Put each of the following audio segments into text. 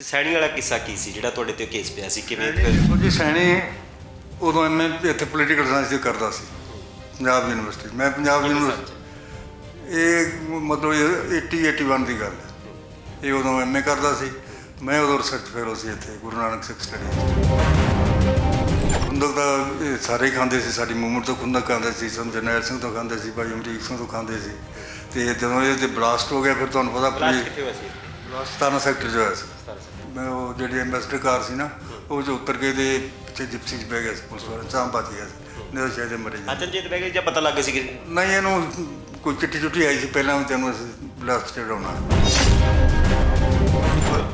ਸੈਣੀ ਵਾਲਾ ਕਿੱਸਾ ਕੀ ਸੀ? ਜਿਹੜਾ ਤੁਹਾਡੇ ਤੇ ਕੇਸ ਪਿਆ ਸੀ? ਕਿਵੇਂ ਦੇਖੋ ਜੀ ਸੈਣੀ ਉਦੋਂ ਐਮਏ ਇੱਥੇ ਪੋਲੀਟੀਕਲ ਸਾਇੰਸ ਦੀ ਕਰਦਾ ਸੀ ਪੰਜਾਬ ਯੂਨੀਵਰਸਿਟੀ ਮੈਂ ਪੰਜਾਬ ਯੂਨੀਵਰਸਿਟੀ ਇਹ ਮਤਲਬ ਇਹ 80 81 ਦੀ ਗੱਲ ਹੈ। ਇਹ ਉਦੋਂ ਐਮਏ ਕਰਦਾ ਸੀ। ਮੈਂ ਉਦੋਂ ਰਿਸਰਚ ਫੈਲੋ ਸੀ ਇੱਥੇ ਗੁਰੂ ਨਾਨਕ ਸਿੱਖ ਸਟੱਡੀ ਖੁੰਦਕ ਦਾ ਸਾਰੇ ਹੀ ਖਾਂਦੇ ਸੀ ਸਾਡੀ ਮੂਵਮੈਂਟ ਤੋਂ ਖੁੰਦਕ ਖਾਂਦੇ ਸੀ ਸੰਤ ਜਰਨੈਲ ਸਿੰਘ ਤੋਂ ਖਾਂਦੇ ਸੀ ਭਾਈ ਅਮਰੀਕ ਸਿੰਘ ਤੋਂ ਖਾਂਦੇ ਸੀ। ਤੇ ਜਦੋਂ ਇਹ ਤੇ ਬਲਾਸਟ ਹੋ ਗਿਆ ਫਿਰ ਤੁਹਾਨੂੰ ਪਤਾ ਬਲਾਸਟ ਕਿੱਥੇ ਹੋਇਆ ਸੀ ਬਲਾਸਟ 17 ਸੈਕਟਰ 'ਚ ਹੋਇਆ ਸੀ। ਮੈਂ ਉਹ ਜਿਹੜੀ ਐਂਬੈਸਡਰ ਕਾਰ ਸੀ ਨਾ ਉਹ ਜੋ ਉੱਤਰ ਕੇ ਦੇ ਪਿੱਛੇ ਜਿਪਸੀ 'ਚ ਬਹਿ ਗਿਆ ਸੀ ਪੁਲਿਸ ਵਾਲਾ ਚਾਂ ਬਚ ਗਿਆ ਸੀ। ਨਹੀਂ ਤਾਂ ਸ਼ਾਇਦ ਇਹ ਮਰੇ ਜਾ ਅਚਨਚੇਤ ਬਹਿ ਗਏ ਜਾਂ ਪਤਾ ਲੱਗ ਗਿਆ ਸੀ ਕਿ ਨਹੀਂ ਇਹਨੂੰ ਕੋਈ ਚਿੱਟੀ ਚੁੱਟੀ ਆਈ ਸੀ ਪਹਿਲਾਂ ਵੀ ਤੈਨੂੰ ਅਸੀਂ ਬਲਾਸਟ ਚੜਾਉਣਾ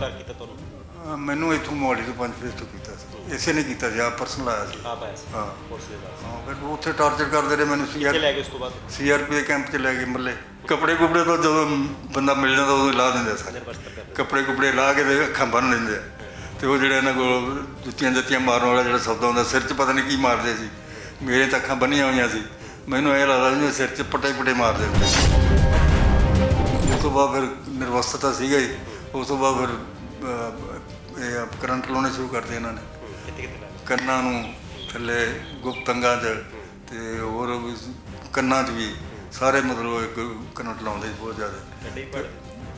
ਕੀਤਾ ਤੁਹਾਨੂੰ? ਮੈਨੂੰ ਇੱਥੋਂ ਮੋਹਾਲੀ ਤੋਂ ਪੰਜ ਫੇਸ ਤੋਂ ਕੀਤਾ ਸੀ। ਇਸੇ ਨੇ ਕੀਤਾ ਸੀ ਆ ਪਰਸਨਲ ਆਇਆ ਸੀ। ਆਪ ਸੀ? ਹਾਂ। ਪੁਲਿਸ ਦੇ ਹਾਂ ਫਿਰ ਉੱਥੇ ਟਾਰਚਰ ਕਰਦੇ ਰਹੇ ਮੈਨੂੰ ਕਿੱਥੇ ਸੀਆਰ ਲੈ ਗਏ ਉਸ ਤੋਂ ਬਾਅਦ? ਸੀਆਰਪੀ ਦੇ ਕੈਂਪ 'ਚ ਲੈ ਕੇ ਮੱਲੇ। ਕੱਪੜੇ ਕੁਪੜੇ ਤੋਂ ਜਦੋਂ ਬੰਦਾ ਮਿਲ ਜਾਂਦਾ ਉਦੋਂ ਲਾ ਦਿੰਦੇ ਸਾਰੇ। ਕੱਪੜੇ ਕੁਪੜੇ ਲਾ ਕੇ ਤੇ ਅੱਖਾਂ ਬੰਨ ਲੈਂਦੇ ਆ। ਤੇ ਉਹ ਜਿਹੜੇ ਇਹਨਾਂ ਕੋਲ ਜੁੱਤੀਆਂ ਜੱਤੀਆਂ ਮਾਰਨ ਵਾਲਾ ਜਿਹੜਾ ਸ਼ਬਦ ਹੁੰਦਾ ਸਿਰ 'ਚ ਪਤਾ ਨਹੀਂ ਕੀ ਮਾਰਦੇ ਸੀ। ਮੇਰੇ ਤਾਂ ਅੱਖਾਂ ਬੰਨੀਆਂ ਹੋਈਆਂ ਸੀ। ਮੈਨੂੰ ਇਹ ਲੱਗਦਾ ਜਿਵੇਂ ਸਿਰ 'ਚ ਪੱਟੇ ਪੱਟੇ ਮਾਰਦੇ ਹੁੰਦੇ ਉਸ ਤੋਂ ਬਾਅਦ ਫਿਰ ਨਿਰਵਸਤਤਾ ਸੀਗਾ ਹੀ। ਉਸ ਤੋਂ ਬਾਅਦ ਫਿਰ ਇਹ ਕਰੰਟ ਲਾਉਣੇ ਸ਼ੁਰੂ ਕਰਤੇ ਇਹਨਾਂ ਨੇ। ਕਿੱਥੇ ਕਿੱਥੇ ਕੰਨਾਂ ਨੂੰ ਥੱਲੇ ਗੁਪਤ ਅੰਗਾਂ 'ਚ ਤੇ ਹੋਰ ਵੀ ਕੰਨਾਂ 'ਚ ਵੀ ਸਾਰੇ ਮਤਲਬ ਇੱਕ ਕਰੰਟ ਲਾਉਂਦੇ ਸੀ ਬਹੁਤ ਜ਼ਿਆਦਾ।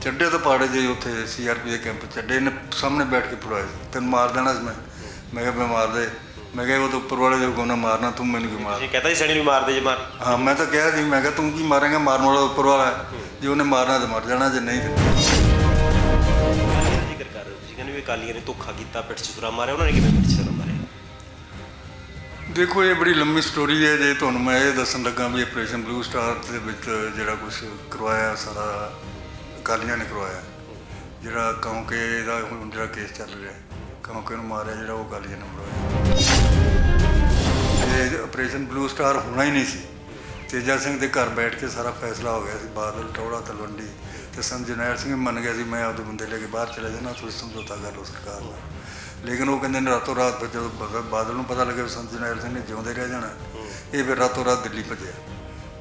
ਚੱਡੇ ਤੋਂ ਪਾੜੇ ਜੇ ਉੱਥੇ ਸੀਆਰਪੀ ਦੇ ਕੈਂਪ ਚੱਡੇ ਨੇ ਸਾਹਮਣੇ ਬੈਠ ਕੇ ਸੀ। ਤੈਨੂੰ ਮਾਰ ਦੇਣਾ ਮੈਂ। ਮੈਂ ਕਿਹਾ ਮੈਂ ਮਾਰ ਦੇ ਮੈਂ ਕਿਹਾ ਉਹ ਤਾਂ ਉੱਪਰ ਵਾਲੇ ਦੇ ਹੁਕਮ ਨਾਲ ਮਾਰਨਾ ਤੂੰ ਮੈਨੂੰ ਕਿਉਂ ਮਾਰ? ਤੁਸੀਂ ਕਹਤਾ ਸੀ ਸੈਣੀ ਨੂੰ ਮਾਰ ਦੇ ਜੇ ਮਾਰ। ਹਾਂ ਮੈਂ ਤਾਂ ਕਿਹਾ ਸੀ। ਮੈਂ ਕਿਹਾ ਤੂੰ ਕੀ ਮਾਰੇਂਗਾ? ਮਾਰਨ ਵਾਲਾ ਉੱਪਰ ਵਾਲਾ। ਜੇ ਉਹਨੇ ਮਾਰਨਾ ਤਾਂ ਮਰ ਜਾਣਾ ਜੇ ਨਹੀਂ ਤੇ ਜ਼ਿਕਰ ਕਰ ਰਹੇ ਹੋ। ਤੁਸੀਂ ਕਹਿੰਦੇ ਵੀ ਅਕਾਲੀਆਂ ਨੇ ਧੋਖਾ ਕੀਤਾ ਪਿੱਠ ਛੁਰਾ ਮਾਰਿਆ। ਉਹਨਾਂ ਨੇ ਕਿਵੇਂ ਪਿੱਠ ਦੇਖੋ, ਇਹ ਬੜੀ ਲੰਮੀ ਸਟੋਰੀ ਹੈ ਜੇ ਤੁਹਾਨੂੰ ਮੈਂ ਇਹ ਦੱਸਣ ਲੱਗਾ ਵੀ ਆਪਰੇਸ਼ਨ ਬਲੂ ਸਟਾਰ ਦੇ ਵਿੱਚ ਜਿਹੜਾ ਕੁਝ ਕਰਵਾਇਆ, ਸਾਰਾ ਅਕਾਲੀਆਂ ਨੇ ਕਰਵਾਇਆ, ਜਿਹੜਾ ਕਿਉਂਕਿ ਇਹਦਾ ਹੁਣ ਜਿਹੜਾ ਕੇਸ ਚੱਲ ਰਿਹਾ ਕਿਉਂਕਿ ਉਹਨੂੰ ਮਾਰਿਆ ਜਿਹੜਾ ਉਹ ਅਕਾਲੀਆਂ ਨੇ ਮਰਵਾਇਆ। ਇਹ ਆਪਰੇਸ਼ਨ ਬਲੂ ਸਟਾਰ ਹੋਣਾ ਹੀ ਨਹੀਂ ਸੀ। ਤੇਜਾ ਸਿੰਘ ਦੇ ਘਰ ਬੈਠ ਕੇ ਸਾਰਾ ਫੈਸਲਾ ਹੋ ਗਿਆ ਸੀ, ਬਾਦਲ ਟੋੜਾ ਤਲਵੰਡੀ ਤੇ ਸੰਤ ਸਿੰਘ ਮੰਨ ਗਿਆ ਸੀ, ਮੈਂ ਆਪਦੇ ਬੰਦੇ ਲੈ ਕੇ ਬਾਹਰ ਚਲੇ ਜਾਣਾ, ਤੁਸੀਂ ਸਮਝੌਤਾ ਕਰ ਲਓ ਸਰਕਾਰ ਨਾਲ ਲੇਕਿਨ ਉਹ ਕਹਿੰਦੇ ਨੇ ਰਾਤੋਂ ਰਾਤ ਫਿਰ ਜਦੋਂ ਬਦ- ਬਾਦਲ ਨੂੰ ਪਤਾ ਲੱਗਿਆ ਵੀ ਸੰਤ ਜਰਨੈਲ ਸਿੰਘ ਨੇ ਜਿਉਂਦੇ ਰਹਿ ਜਾਣਾ, ਇਹ ਫਿਰ ਰਾਤੋਂ ਰਾਤ ਦਿੱਲੀ ਭੱਜਿਆ।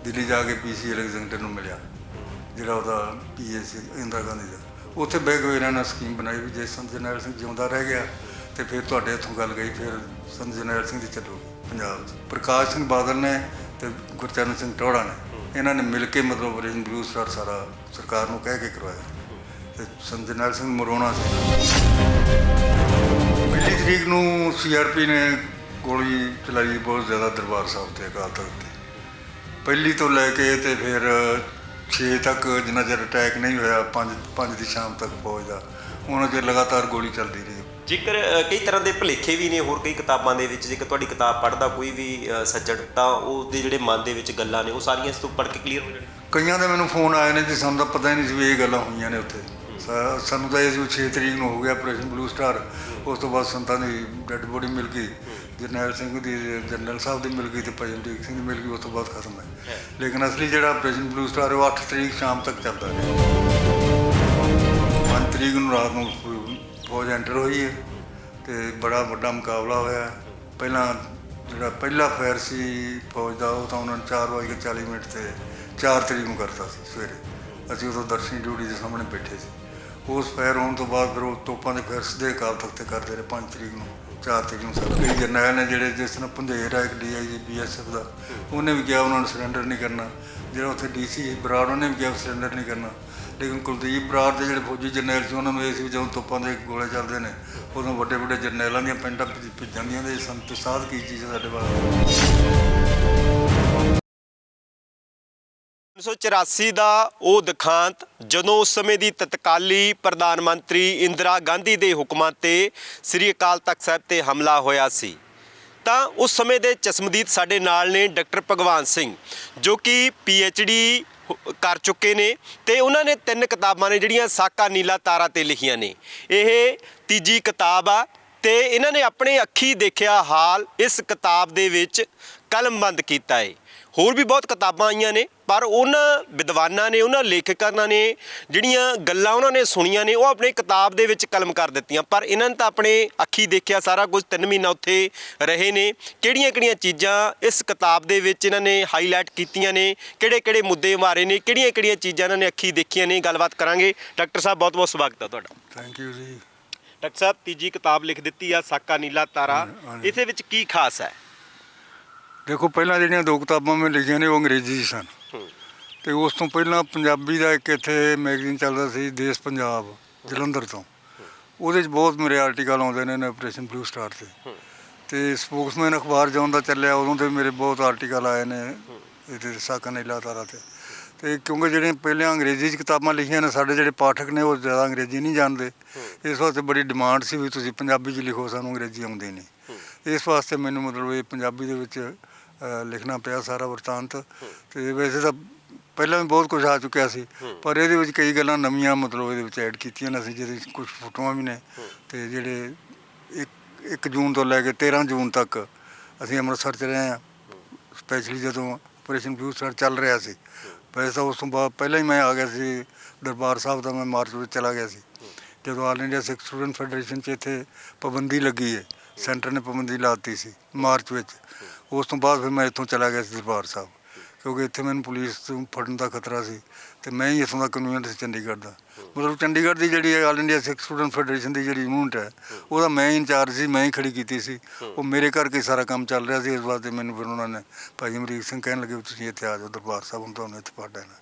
ਦਿੱਲੀ ਜਾ ਕੇ ਪੀਸੀ ਅਲੈਗਜ਼ੈਂਡਰ ਨੂੰ ਮਿਲਿਆ, ਜਿਹੜਾ ਉਹਦਾ ਪੀਏ ਸੀ, ਇੰਦਰਾ ਗਾਂਧੀ ਦਾ। ਉੱਥੇ ਬਹਿ ਕੇ ਇਹਨਾਂ ਨੇ ਸਕੀਮ ਬਣਾਈ ਵੀ ਜੇ ਸੰਤ ਜਰਨੈਲ ਸਿੰਘ ਜਿਉਂਦਾ ਰਹਿ ਗਿਆ, ਤੇ ਫਿਰ ਤੁਹਾਡੇ ਹੱਥੋਂ ਗੱਲ ਗਈ, ਫਿਰ ਸੰਤ ਜਰਨੈਲ ਸਿੰਘ ਦੀ ਚੱਲੂਗੀ ਪੰਜਾਬ 'ਚ। ਪ੍ਰਕਾਸ਼ ਸਿੰਘ ਬਾਦਲ ਨੇ ਤੇ ਗੁਰਚਰਨ ਸਿੰਘ ਟੋੜਾ ਨੇ, ਇਹਨਾਂ ਨੇ ਮਿਲ ਕੇ ਮਤਲਬ ਆਪਰੇਸ਼ਨ ਬਲੂ ਸਟਾਰ ਸਾਰਾ ਸਰਕਾਰ ਨੂੰ ਕਹਿ ਕੇ ਕਰਵਾਇਆ। ਤੇ ਸੰਤ ਜਰਨੈਲ ਸਿੰਘ ਮਰੋਣਾ ਸੀ। ਪਹਿਲੀ ਤਰੀਕ ਨੂੰ ਸੀਆਰਪੀ ਨੇ ਗੋਲੀ ਚਲਾਈ ਬਹੁਤ ਜ਼ਿਆਦਾ ਦਰਬਾਰ ਸਾਹਿਬ ਤੇ ਅਕਾਲ ਤਖਤ ਤੇ। ਪਹਿਲੀ ਤੋਂ ਲੈ ਕੇ ਤੇ ਫਿਰ 6 ਤੱਕ ਜਿੰਨਾ ਚਿਰ ਅਟੈਕ ਨਹੀਂ ਹੋਇਆ 5 5 ਦੀ ਸ਼ਾਮ ਤੱਕ ਪਹੁੰਚਦਾ ਉਹਨਾਂ ਚਿਰ ਲਗਾਤਾਰ ਗੋਲੀ ਚੱਲਦੀ ਰਹੀ ਜੇਕਰ ਕਈ ਤਰ੍ਹਾਂ ਦੇ ਭੁਲੇਖੇ ਵੀ ਨੇ ਹੋਰ ਕਈ ਕਿਤਾਬਾਂ ਦੇ ਵਿੱਚ ਜੇਕਰ ਤੁਹਾਡੀ ਕਿਤਾਬ ਪੜ੍ਹਦਾ ਕੋਈ ਵੀ ਸੱਜਣ ਤਾਂ ਉਹਦੇ ਜਿਹੜੇ ਮਨ ਦੇ ਵਿੱਚ ਗੱਲਾਂ ਨੇ ਉਹ ਸਾਰੀਆਂ ਇਸ ਤੋਂ ਪੜ੍ਹ ਕੇ ਕਲੀਅਰ ਹੋ ਜਾਣਗੀਆਂ ਕਈਆਂ ਦੇ ਮੈਨੂੰ ਫੋਨ ਆਏ ਨੇ ਜੀ ਸਾਨੂੰ ਤਾਂ ਪਤਾ ਹੀ ਨਹੀਂ ਸੀ ਵੀ ਇਹ ਗੱਲਾਂ ਹੋਈਆਂ ਨੇ ਉੱਥੇ। ਸਾਨੂੰ ਤਾਂ ਇਹ ਸੀ ਵੀ 6 ਤਰੀਕ ਨੂੰ ਹੋ ਗਿਆ ਆਪਰੇਸ਼ਨ ਬਲੂ ਸਟਾਰ ਉਸ ਤੋਂ ਬਾਅਦ ਸੰਤਾਂ ਦੀ ਡੈੱਡ ਬੋਡੀ ਮਿਲ ਗਈ। ਜਰਨੈਲ ਸਿੰਘ ਦੀ ਜਨਰਲ ਸਾਹਿਬ ਦੀ ਮਿਲ ਗਈ ਤੇ ਅਮਰੀਕ ਸਿੰਘ ਦੀ ਮਿਲ ਗਈ ਉਸ ਤੋਂ ਬਾਅਦ ਖਤਮ ਹੈ। ਲੇਕਿਨ ਅਸਲੀ ਜਿਹੜਾ ਆਪਰੇਸ਼ਨ ਬਲੂ ਸਟਾਰ ਉਹ 8 ਤਰੀਕ ਸ਼ਾਮ ਤੱਕ ਚੱਲਦਾ ਰਿਹਾ 5 ਤਰੀਕ ਨੂੰ ਰਾਤ ਨੂੰ ਫੌਜ ਐਂਟਰ ਹੋਈ ਹੈ ਤੇ ਬੜਾ ਵੱਡਾ ਮੁਕਾਬਲਾ ਹੋਇਆ ਪਹਿਲਾਂ ਜਿਹੜਾ ਪਹਿਲਾ ਫਾਇਰ ਸੀ ਫੌਜ ਦਾ ਉਹ ਤਾਂ ਉਹਨਾਂ ਨੇ 4:40 ਮਿੰਟ ਤੇ 4 ਤਰੀਕ ਨੂੰ ਕਰਤਾ ਸੀ ਸਵੇਰੇ। ਅਸੀਂ ਉਦੋਂ ਦਰਸ਼ਨੀ ਡਿਊਟੀ ਦੇ ਸਾਹਮਣੇ ਬੈਠੇ ਸੀ। ਉਸ ਫਾਇਰ ਹੋਣ ਤੋਂ ਬਾਅਦ ਫਿਰ ਉਹ ਤੋਪਾਂ ਦੇ ਫਾਇਰ ਸਿੱਧੇ ਅਕਾਲ ਤਖਤ ਤੇ ਕਰਦੇ ਰਹੇ 5 ਤਰੀਕ ਨੂੰ 4 ਤਰੀਕ ਨੂੰ ਸਭ ਕਈ ਜਰਨੈਲ ਨੇ ਜਿਹੜੇ ਜਿਸ ਤਰ੍ਹਾਂ ਪੁੰਦੇਰ ਆ ਇੱਕ ਡੀਆਈਜੀ ਬੀਐਸਐਫ ਦਾ, ਉਹਨੇ ਵੀ ਕਿਹਾ ਉਹਨਾਂ ਨੂੰ ਸਰੈਂਡਰ ਨਹੀਂ ਕਰਨਾ। ਜਿਹੜਾ ਉੱਥੇ ਡੀਸੀ ਬਰਾੜ, ਉਹਨੇ ਵੀ ਕਿਹਾ ਸਰੈਂਡਰ ਨਹੀਂ ਕਰਨਾ। ਲੇਕਿਨ ਕੁਲਦੀਪ ਬਰਾੜ ਦੇ ਜਿਹੜੇ ਫੌਜੀ ਜਰਨੈਲ ਸੀ, ਉਹਨਾਂ ਨੂੰ ਇਹ ਸੀ ਵੀ ਜਦੋਂ ਤੋਪਾਂ ਦੇ ਗੋਲੇ ਚੱਲਦੇ ਨੇ, ਉਦੋਂ ਵੱਡੇ ਵੱਡੇ ਜਰਨੈਲਾਂ ਦੀਆਂ ਪਿੰਡਾਂ ਭਿੱਜ ਭਿੱਜ ਜਾਂਦੀਆਂ ਦੇ ਸੰਤ ਸਾਧ ਕੀ ਚੀਜ਼ ਹੈ ਸਾਡੇ ਵਾਸਤੇ 1984 ਦਾ ਉਹ ਦਿਖਾਂਤ ਜਦੋਂ ਉਸ ਸਮੇਂ ਦੀ ਤਤਕਾਲੀ ਪ੍ਰਧਾਨ ਮੰਤਰੀ ਇੰਦਰਾ ਗਾਂਧੀ ਦੇ ਹੁਕਮਾਂ ਤੇ ਸ੍ਰੀ ਅਕਾਲ ਤਖਤ ਸਾਹਿਬ ਤੇ ਹਮਲਾ ਹੋਇਆ ਸੀ। ਤਾਂ ਉਸ ਸਮੇਂ ਦੇ ਚਸ਼ਮਦੀਦ ਸਾਡੇ ਨਾਲ ਨੇ ਡਾਕਟਰ ਭਗਵਾਨ ਸਿੰਘ, ਜੋ ਕਿ ਡੀ ਕਰ ਚੁੱਕੇ ਨੇ ਤੇ ਉਹਨਾਂ ਨੇ ਤਿੰਨ ਕਿਤਾਬਾਂ ਨੇ ਜਿਹੜੀਆਂ ਸਾਕਾ ਨੀਲਾ ਤਾਰਾ ਤੇ ਲਿਖੀਆਂ ਨੇ। ਇਹ ਤੀਜੀ ਕਿਤਾਬ ਆ ਤੇ ਇਹਨਾਂ ਨੇ ਆਪਣੇ ਅੱਖੀ ਦੇਖਿਆ ਹਾਲ ਇਸ ਕਿਤਾਬ ਦੇ ਵਿੱਚ ਕਲਮਬੰਦ ਕੀਤਾ ਹੈ ਹੋਰ ਵੀ ਬਹੁਤ ਕਿਤਾਬਾਂ ਆਈਆਂ ਨੇ ਪਰ ਉਹਨਾਂ ਵਿਦਵਾਨਾਂ ਨੇ ਉਹਨਾਂ ਲੇਖਕਾਂ ਨੇ ਜਿਹੜੀਆਂ ਗੱਲਾਂ ਉਹਨਾਂ ਨੇ ਸੁਣੀਆਂ ਨੇ ਉਹ ਆਪਣੀ ਕਿਤਾਬ ਦੇ ਵਿੱਚ ਕਲਮ ਕਰ ਦਿੱਤੀਆਂ। ਪਰ ਇਹਨਾਂ ਨੇ ਤਾਂ ਆਪਣੇ ਅੱਖੀ ਦੇਖਿਆ ਸਾਰਾ ਕੁਝ 3 ਮਹੀਨਾ ਉੱਥੇ ਰਹੇ ਨੇ। ਕਿਹੜੀਆਂ-ਕਿਹੜੀਆਂ ਚੀਜ਼ਾਂ ਇਸ ਕਿਤਾਬ ਦੇ ਵਿੱਚ ਇਹਨਾਂ ਨੇ ਹਾਈਲਾਈਟ ਕੀਤੀਆਂ ਨੇ ਕਿਹੜੇ-ਕਿਹੜੇ ਮੁੱਦੇ ਮਾਰੇ ਨੇ ਕਿਹੜੀਆਂ-ਕਿਹੜੀਆਂ ਚੀਜ਼ਾਂ ਇਹਨਾਂ ਨੇ ਅੱਖੀ ਦੇਖੀਆਂ ਨੇ ਗੱਲਬਾਤ ਕਰਾਂਗੇ। ਡਾਕਟਰ ਸਾਹਿਬ ਬਹੁਤ-ਬਹੁਤ ਸਵਾਗਤ ਹੈ ਤੁਹਾਡਾ। ਥੈਂਕ ਯੂ ਜੀ। ਡਾਕਟਰ ਸਾਹਿਬ ਤੀਜੀ ਕਿਤਾਬ ਲਿਖ ਦਿੱਤੀ ਆ ਸਾਕਾ ਨੀਲਾ ਤਾਰਾ। ਇਹਦੇ ਵਿੱਚ ਕੀ ਖਾਸ ਹੈ? ਦੇਖੋ ਪਹਿਲਾਂ ਜਿਹੜੀਆਂ ਦੋ ਕਿਤਾਬਾਂ ਮੈਂ ਲਿਖੀਆਂ ਨੇ ਉਹ ਅੰਗਰੇਜ਼ੀ 'ਚ ਸਨ। ਤੇ ਉਸ ਤੋਂ ਪਹਿਲਾਂ ਪੰਜਾਬੀ ਦਾ ਇੱਕ ਇੱਥੇ ਮੈਗਜ਼ੀਨ ਚੱਲਦਾ ਸੀ ਦੇਸ਼ ਪੰਜਾਬ ਜਲੰਧਰ ਤੋਂ। ਉਹਦੇ 'ਚ ਬਹੁਤ ਮੇਰੇ ਆਰਟੀਕਲ ਆਉਂਦੇ ਨੇ ਆਪਰੇਸ਼ਨ ਬਲੂ ਸਟਾਰ ਤੇ। ਤੇ ਸਪੋਕਸਮੈਨ ਅਖਬਾਰ ਜਦੋਂ ਦਾ ਚੱਲਿਆ ਉਦੋਂ ਤੇ ਮੇਰੇ ਬਹੁਤ ਆਰਟੀਕਲ ਆਏ ਨੇ ਇਹਦੇ ਸਾਕਾ ਨੀਲਾ ਤਾਰਾ ਤੇ। ਤੇ ਕਿਉਂਕਿ ਜਿਹੜੀਆਂ ਪਹਿਲਾਂ ਅੰਗਰੇਜ਼ੀ 'ਚ ਕਿਤਾਬਾਂ ਲਿਖੀਆਂ ਨੇ ਸਾਡੇ ਜਿਹੜੇ ਪਾਠਕ ਨੇ ਉਹ ਜ਼ਿਆਦਾ ਅੰਗਰੇਜ਼ੀ ਨਹੀਂ ਜਾਣਦੇ। ਇਸ ਵਾਸਤੇ ਬੜੀ ਡਿਮਾਂਡ ਸੀ ਵੀ ਤੁਸੀਂ ਪੰਜਾਬੀ 'ਚ ਲਿਖੋ ਸਾਨੂੰ ਅੰਗਰੇਜ਼ੀ ਆਉਂਦੀ ਨਹੀਂ ਇਸ ਵਾਸਤੇ ਮੈਨੂੰ ਮਤਲਬ ਇਹ ਪੰਜਾਬੀ ਦੇ ਵਿੱਚ ਲਿਖਣਾ ਪਿਆ ਸਾਰਾ ਵਰਤਾਂਤ। ਤੇ ਵੈਸੇ ਤਾਂ ਪਹਿਲਾਂ ਵੀ ਬਹੁਤ ਕੁਝ ਆ ਚੁੱਕਿਆ ਸੀ। ਪਰ ਇਹਦੇ ਵਿੱਚ ਕਈ ਗੱਲਾਂ ਨਵੀਆਂ ਮਤਲਬ ਇਹਦੇ ਵਿੱਚ ਐਡ ਕੀਤੀਆਂ ਨੇ ਅਸੀਂ, ਜਿਹਦੇ ਵਿੱਚ ਕੁਝ ਫੋਟੋਆਂ ਵੀ ਨੇ। ਤੇ ਜਿਹੜੇ ਇੱਕ 1 ਜੂਨ ਤੋਂ ਲੈ ਕੇ 13 ਜੂਨ ਤੱਕ ਅਸੀਂ ਅੰਮ੍ਰਿਤਸਰ ਚ ਰਹੇ ਹਾਂ। ਸਪੈਸ਼ਲੀ ਜਦੋਂ ਆਪਰੇਸ਼ਨ ਬਲੂ ਸਟਾਰ ਚੱਲ ਰਿਹਾ ਸੀ। ਵੈਸੇ ਤਾਂ ਉਸ ਤੋਂ ਬਾਅਦ ਪਹਿਲਾਂ ਹੀ ਮੈਂ ਆ ਗਿਆ ਸੀ ਦਰਬਾਰ ਸਾਹਿਬ ਦਾ, ਮੈਂ ਮਾਰਚ ਵਿੱਚ ਚਲਾ ਗਿਆ ਸੀ। ਜਦੋਂ all India Sikh student federation ਚ ਇੱਥੇ ਪਾਬੰਦੀ ਲੱਗੀ ਹੈ ਸੈਂਟਰ ਨੇ ਪਾਬੰਦੀ ਲਾਤੀ ਸੀ, ਮਾਰਚ ਵਿੱਚ। ਉਸ ਤੋਂ ਬਾਅਦ ਫਿਰ ਮੈਂ ਇੱਥੋਂ ਚਲਾ ਗਿਆ ਸੀ ਦਰਬਾਰ ਸਾਹਿਬ, ਕਿਉਂਕਿ ਇੱਥੇ ਮੈਨੂੰ ਪੁਲਿਸ ਤੋਂ ਫੜਨ ਦਾ ਖਤਰਾ ਸੀ ਤੇ ਮੈਂ ਹੀ ਇੱਥੋਂ ਦਾ ਕਨਵੀਨਰ ਸੀ ਚੰਡੀਗੜ੍ਹ ਦਾ। ਮਤਲਬ ਚੰਡੀਗੜ੍ਹ ਦੀ ਜਿਹੜੀ all India Sikh student federation ਦੀ ਜਿਹੜੀ ਯੂਨਿਟ ਹੈ, ਉਹਦਾ ਮੈਂ ਹੀ ਇੰਚਾਰਜ ਸੀ, ਮੈਂ ਹੀ ਖੜੀ ਕੀਤੀ ਸੀ। ਉਹ ਮੇਰੇ ਕਰਕੇ ਸਾਰਾ ਕੰਮ ਚੱਲ ਰਿਹਾ ਸੀ, ਇਸ ਵਾਸਤੇ ਮੈਨੂੰ ਫਿਰ ਉਹਨਾਂ ਨੇ ਭਾਈ ਅਮਰੀਕ ਸਿੰਘ ਕਹਿਣ ਲੱਗੇ ਵੀ ਤੁਸੀਂ ਇੱਥੇ ਆ ਜਾਓ ਦਰਬਾਰ ਸਾਹਿਬ, ਹੁਣ ਤੁਹਾਨੂੰ ਇੱਥੇ ਪੜ ਲੈਣਾ।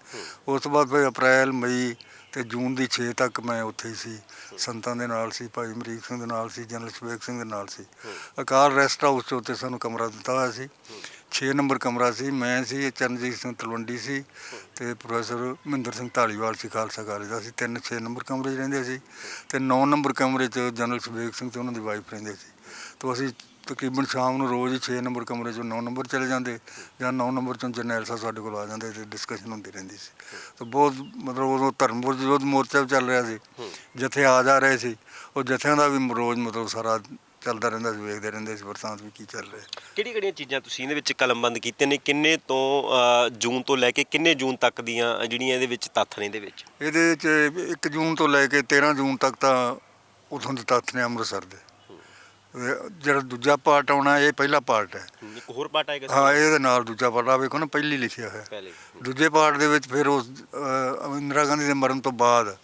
ਉਸ ਤੋਂ ਬਾਅਦ ਫਿਰ ਅਪ੍ਰੈਲ, ਮਈ ਤੇ ਜੂਨ ਦੀ 6 ਤੱਕ ਮੈਂ ਉੱਥੇ ਹੀ ਸੀ। ਸੰਤਾਂ ਦੇ ਨਾਲ ਸੀ, ਭਾਈ ਅਮਰੀਕ ਸਿੰਘ ਦੇ ਨਾਲ ਸੀ, ਜਨਰਲ ਸ਼ਵੇਕ ਸਿੰਘ ਦੇ ਨਾਲ ਸੀ। ਅਕਾਲ ਰੈਸਟ ਹਾਊਸ 'ਚ ਉੱਥੇ ਸਾਨੂੰ ਕਮਰਾ ਦਿੱਤਾ ਹੋਇਆ ਸੀ। 6 ਨੰਬਰ ਕਮਰਾ ਸੀ, ਮੈਂ ਸੀ, ਚਰਨਜੀਤ ਸਿੰਘ ਤਲਵੰਡੀ ਸੀ ਤੇ ਪ੍ਰੋਫੈਸਰ ਮਹਿੰਦਰ ਸਿੰਘ ਢਾਲੀਵਾਲ ਸੀ, ਖਾਲਸਾ ਕਾਲਜ ਦਾ ਸੀ। ਤਿੰਨ 6 ਨੰਬਰ ਕਮਰੇ 'ਚ ਰਹਿੰਦੇ ਸੀ ਤੇ 9 ਨੰਬਰ ਕਮਰੇ 'ਚ ਜਨਰਲ ਸ਼ਵੇਕ ਸਿੰਘ ਤੇ ਉਹਨਾਂ ਦੀ ਵਾਈਫ ਰਹਿੰਦੇ ਸੀ। ਤੋਂ ਅਸੀਂ ਤਕਰੀਬਨ ਸ਼ਾਮ ਨੂੰ ਰੋਜ਼ ਹੀ 6 ਨੰਬਰ ਕਮਰੇ 'ਚੋਂ 9 ਨੰਬਰ ਚਲੇ ਜਾਂਦੇ ਜਾਂ 9 ਨੰਬਰ 'ਚੋਂ ਜਰਨੈਲ ਸਾਹਿਬ ਸਾਡੇ ਕੋਲ ਆ ਜਾਂਦੇ ਤੇ ਡਿਸਕਸ਼ਨ ਹੁੰਦੀ ਰਹਿੰਦੀ ਸੀ। ਤਾਂ ਬਹੁਤ ਮਤਲਬ ਉਦੋਂ ਧਰਮ ਵਿਰੋਧ ਮੋਰਚਾ ਵੀ ਚੱਲ ਰਿਹਾ ਸੀ। ਜਥੇ ਆ ਜਾ ਰਹੇ ਸੀ ਉਹ ਜਥਿਆਂ ਦਾ ਵੀ ਰੋਜ਼ ਮਤਲਬ ਸਾਰਾ ਚੱਲਦਾ ਰਹਿੰਦਾ ਸੀ ਵੇਖਦੇ ਰਹਿੰਦੇ ਸੀ ਵਰਤਾਂਤ ਵੀ ਕੀ ਚੱਲ ਰਿਹਾ। ਕਿਹੜੀ ਕਿਹੜੀਆਂ ਚੀਜ਼ਾਂ ਤੁਸੀਂ ਇਹਦੇ ਵਿੱਚ ਕਲਮਬੰਦ ਕੀਤੀਆਂ ਨੇ? ਕਿੰਨੇ ਤੋਂ ਜੂਨ ਤੋਂ ਲੈ ਕੇ ਕਿੰਨੇ ਜੂਨ ਤੱਕ ਦੀਆਂ ਜਿਹੜੀਆਂ ਇਹਦੇ ਵਿੱਚ ਤੱਥ ਨੇ ਇਹਦੇ ਵਿੱਚ? ਇਹਦੇ ਚ 1 ਜੂਨ ਤੋਂ ਲੈ ਕੇ 13 ਜੂਨ ਤੱਕ ਤਾਂ ਉਥੋਂ ਦੇ ਤੱਥ ਨੇ ਅੰਮ੍ਰਿਤਸਰ ਦੇ। ਜਿਹੜਾ ਦੂਜਾ ਪਾਰਟ ਆਉਣਾ ਇਹ ਪਹਿਲਾ ਪਾਰਟ ਹੈ। ਇੱਕ ਹੋਰ ਪਾਰਟ ਆਏਗਾ ਹਾਂ ਇਹਦੇ ਨਾਲ ਦੂਜਾ ਪਾਰਟ ਆ ਵੇਖੋ ਨਾ ਪਹਿਲੀ ਲਿਖਿਆ ਹੋਇਆ। ਪਹਿਲੇ ਦੂਜੇ ਪਾਰਟ ਦੇ ਵਿੱਚ ਫਿਰ ਉਸ ਅਹ, ਇੰਦਰਾ ਗਾਂਧੀ ਦੇ ਮਰਨ ਤੋਂ ਬਾਅਦ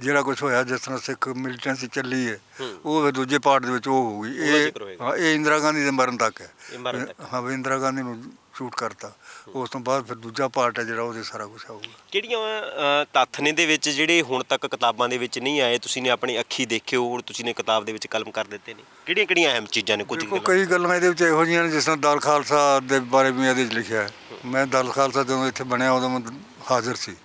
ਜਿਹੜਾ ਕੁਝ ਹੋਇਆ ਜਿਸ ਤਰ੍ਹਾਂ ਸਿੱਖ ਮਿਲੀਟੈਂਸੀ ਚੱਲੀ ਹੈ। ਉਹ ਫਿਰ ਦੂਜੇ ਪਾਰਟ ਦੇ ਵਿੱਚ ਉਹ ਹੋਊਗੀ। ਉਹਦਾ ਇਹ ਜ਼ਿਕਰ ਹੋਏਗਾ। ਹਾਂ ਇਹ ਇੰਦਰਾ ਗਾਂਧੀ ਦੇ ਮਰਨ ਤੱਕ ਹੈ। ਇਹ ਮਰਨ ਤੱਕ। ਹਾਂ ਵੀ ਇੰਦਰਾ ਗਾਂਧੀ ਨੂੰ ਸ਼ੂਟ ਕਰਤਾ। ਉਸ ਤੋਂ ਬਾਅਦ ਫਿਰ ਦੂਜਾ ਪਾਰਟ ਹੈ ਜਿਹੜਾ ਉਹਦੇ ਸਾਰਾ ਕੁਝ ਆਊਗਾ। ਕਿਹੜੀਆਂ ਅ, ਤੱਥ ਨੇ ਦੇ ਵਿੱਚ ਜਿਹੜੇ ਹੁਣ ਤੱਕ ਕਿਤਾਬਾਂ ਦੇ ਵਿੱਚ ਨਹੀਂ ਆਏ ਤੁਸੀਂ ਨੇ ਆਪਣੀ ਅੱਖੀ ਦੇਖੇ ਹੋ ਔਰ ਤੁਸੀਂ ਨੇ ਕਿਤਾਬ ਦੇ ਵਿੱਚ ਕਲਮ ਕਰ ਦਿੱਤੇ ਨੇ? ਕਿਹੜੀਆਂ ਕਿਹੜੀਆਂ ਅਹਿਮ ਚੀਜ਼ਾਂ ਨੇ ਕੁਝ ਦੇਖੋ ਕਈ ਗੱਲਾਂ ਇਹਦੇ ਵਿੱਚ ਇਹੋ ਜਿਹੀਆਂ ਨੇ ਜਿਸ ਤਰ੍ਹਾਂ ਦਲ ਖਾਲਸਾ ਦੇ ਬਾਰੇ ਵੀ ਇਹਦੇ ਵਿੱਚ ਲਿਖਿਆ ਹੈ। ਮੈਂ ਦਲ ਖਾਲਸਾ ਜਦੋਂ ਇੱਥੇ ਬਣਿਆ ਉਦੋਂ ਮੈਂ ਹਾਜ਼ਰ ਸੀ।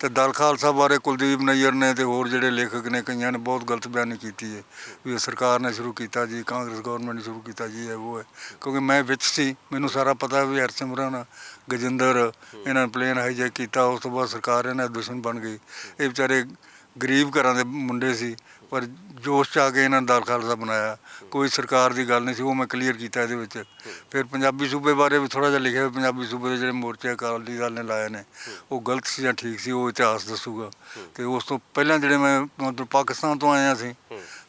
ਤੇ ਦਲ ਖਾਲਸਾ ਬਾਰੇ ਕੁਲਦੀਪ ਨਈਅਰ ਨੇ ਤੇ ਹੋਰ ਜਿਹੜੇ ਲੇਖਕ ਨੇ ਕਈਆਂ ਨੇ ਬਹੁਤ ਗਲਤ ਬਿਆਨੀ ਕੀਤੀ ਹੈ, ਵੀ ਇਹ ਸਰਕਾਰ ਨੇ ਸ਼ੁਰੂ ਕੀਤਾ ਜੀ, ਕਾਂਗਰਸ ਗਵਰਨਮੈਂਟ ਨੇ ਸ਼ੁਰੂ ਕੀਤਾ ਜੀ, ਇਹ ਉਹ ਹੈ। ਕਿਉਂਕਿ ਮੈਂ ਵਿੱਚ ਸੀ, ਮੈਨੂੰ ਸਾਰਾ ਪਤਾ ਵੀ ਹਰਸਿਮਰਨ, ਗਜਿੰਦਰ, ਇਹਨਾਂ ਨੇ ਪਲੇਨ ਹਾਈਜੈਕ ਕੀਤਾ, ਉਸ ਤੋਂ ਬਾਅਦ ਸਰਕਾਰ ਇਹਨਾਂ ਦੀ ਦੁਸ਼ਮਣ ਬਣ ਗਈ। ਇਹ ਵਿਚਾਰੇ ਗਰੀਬ ਘਰਾਂ ਦੇ ਮੁੰਡੇ ਸੀ ਪਰ ਜੋਸ਼ ਚ ਆ ਕੇ ਇਹਨਾਂ ਨੇ ਦਲ ਖਾਲਸਾ ਬਣਾਇਆ। ਕੋਈ ਸਰਕਾਰ ਦੀ ਗੱਲ ਨਹੀਂ ਸੀ ਉਹ ਮੈਂ ਕਲੀਅਰ ਕੀਤਾ ਇਹਦੇ ਵਿੱਚ। ਫਿਰ ਪੰਜਾਬੀ ਸੂਬੇ ਬਾਰੇ ਵੀ ਥੋੜਾ ਜਿਹਾ ਲਿਖਿਆ ਹੋਇਆ, ਪੰਜਾਬੀ ਸੂਬੇ ਦੇ ਜਿਹੜੇ ਮੋਰਚੇ ਅਕਾਲੀ ਦਲ ਨੇ ਲਾਏ ਨੇ ਉਹ ਗਲਤ ਸੀ ਜਾਂ ਠੀਕ ਸੀ ਉਹ ਇਤਿਹਾਸ ਦੱਸੂਗਾ। ਤੇ ਉਸ ਤੋਂ ਪਹਿਲਾਂ ਜਿਹੜੇ ਮੈਂ ਮਤਲਬ ਪਾਕਿਸਤਾਨ ਤੋਂ ਆਇਆ ਸੀ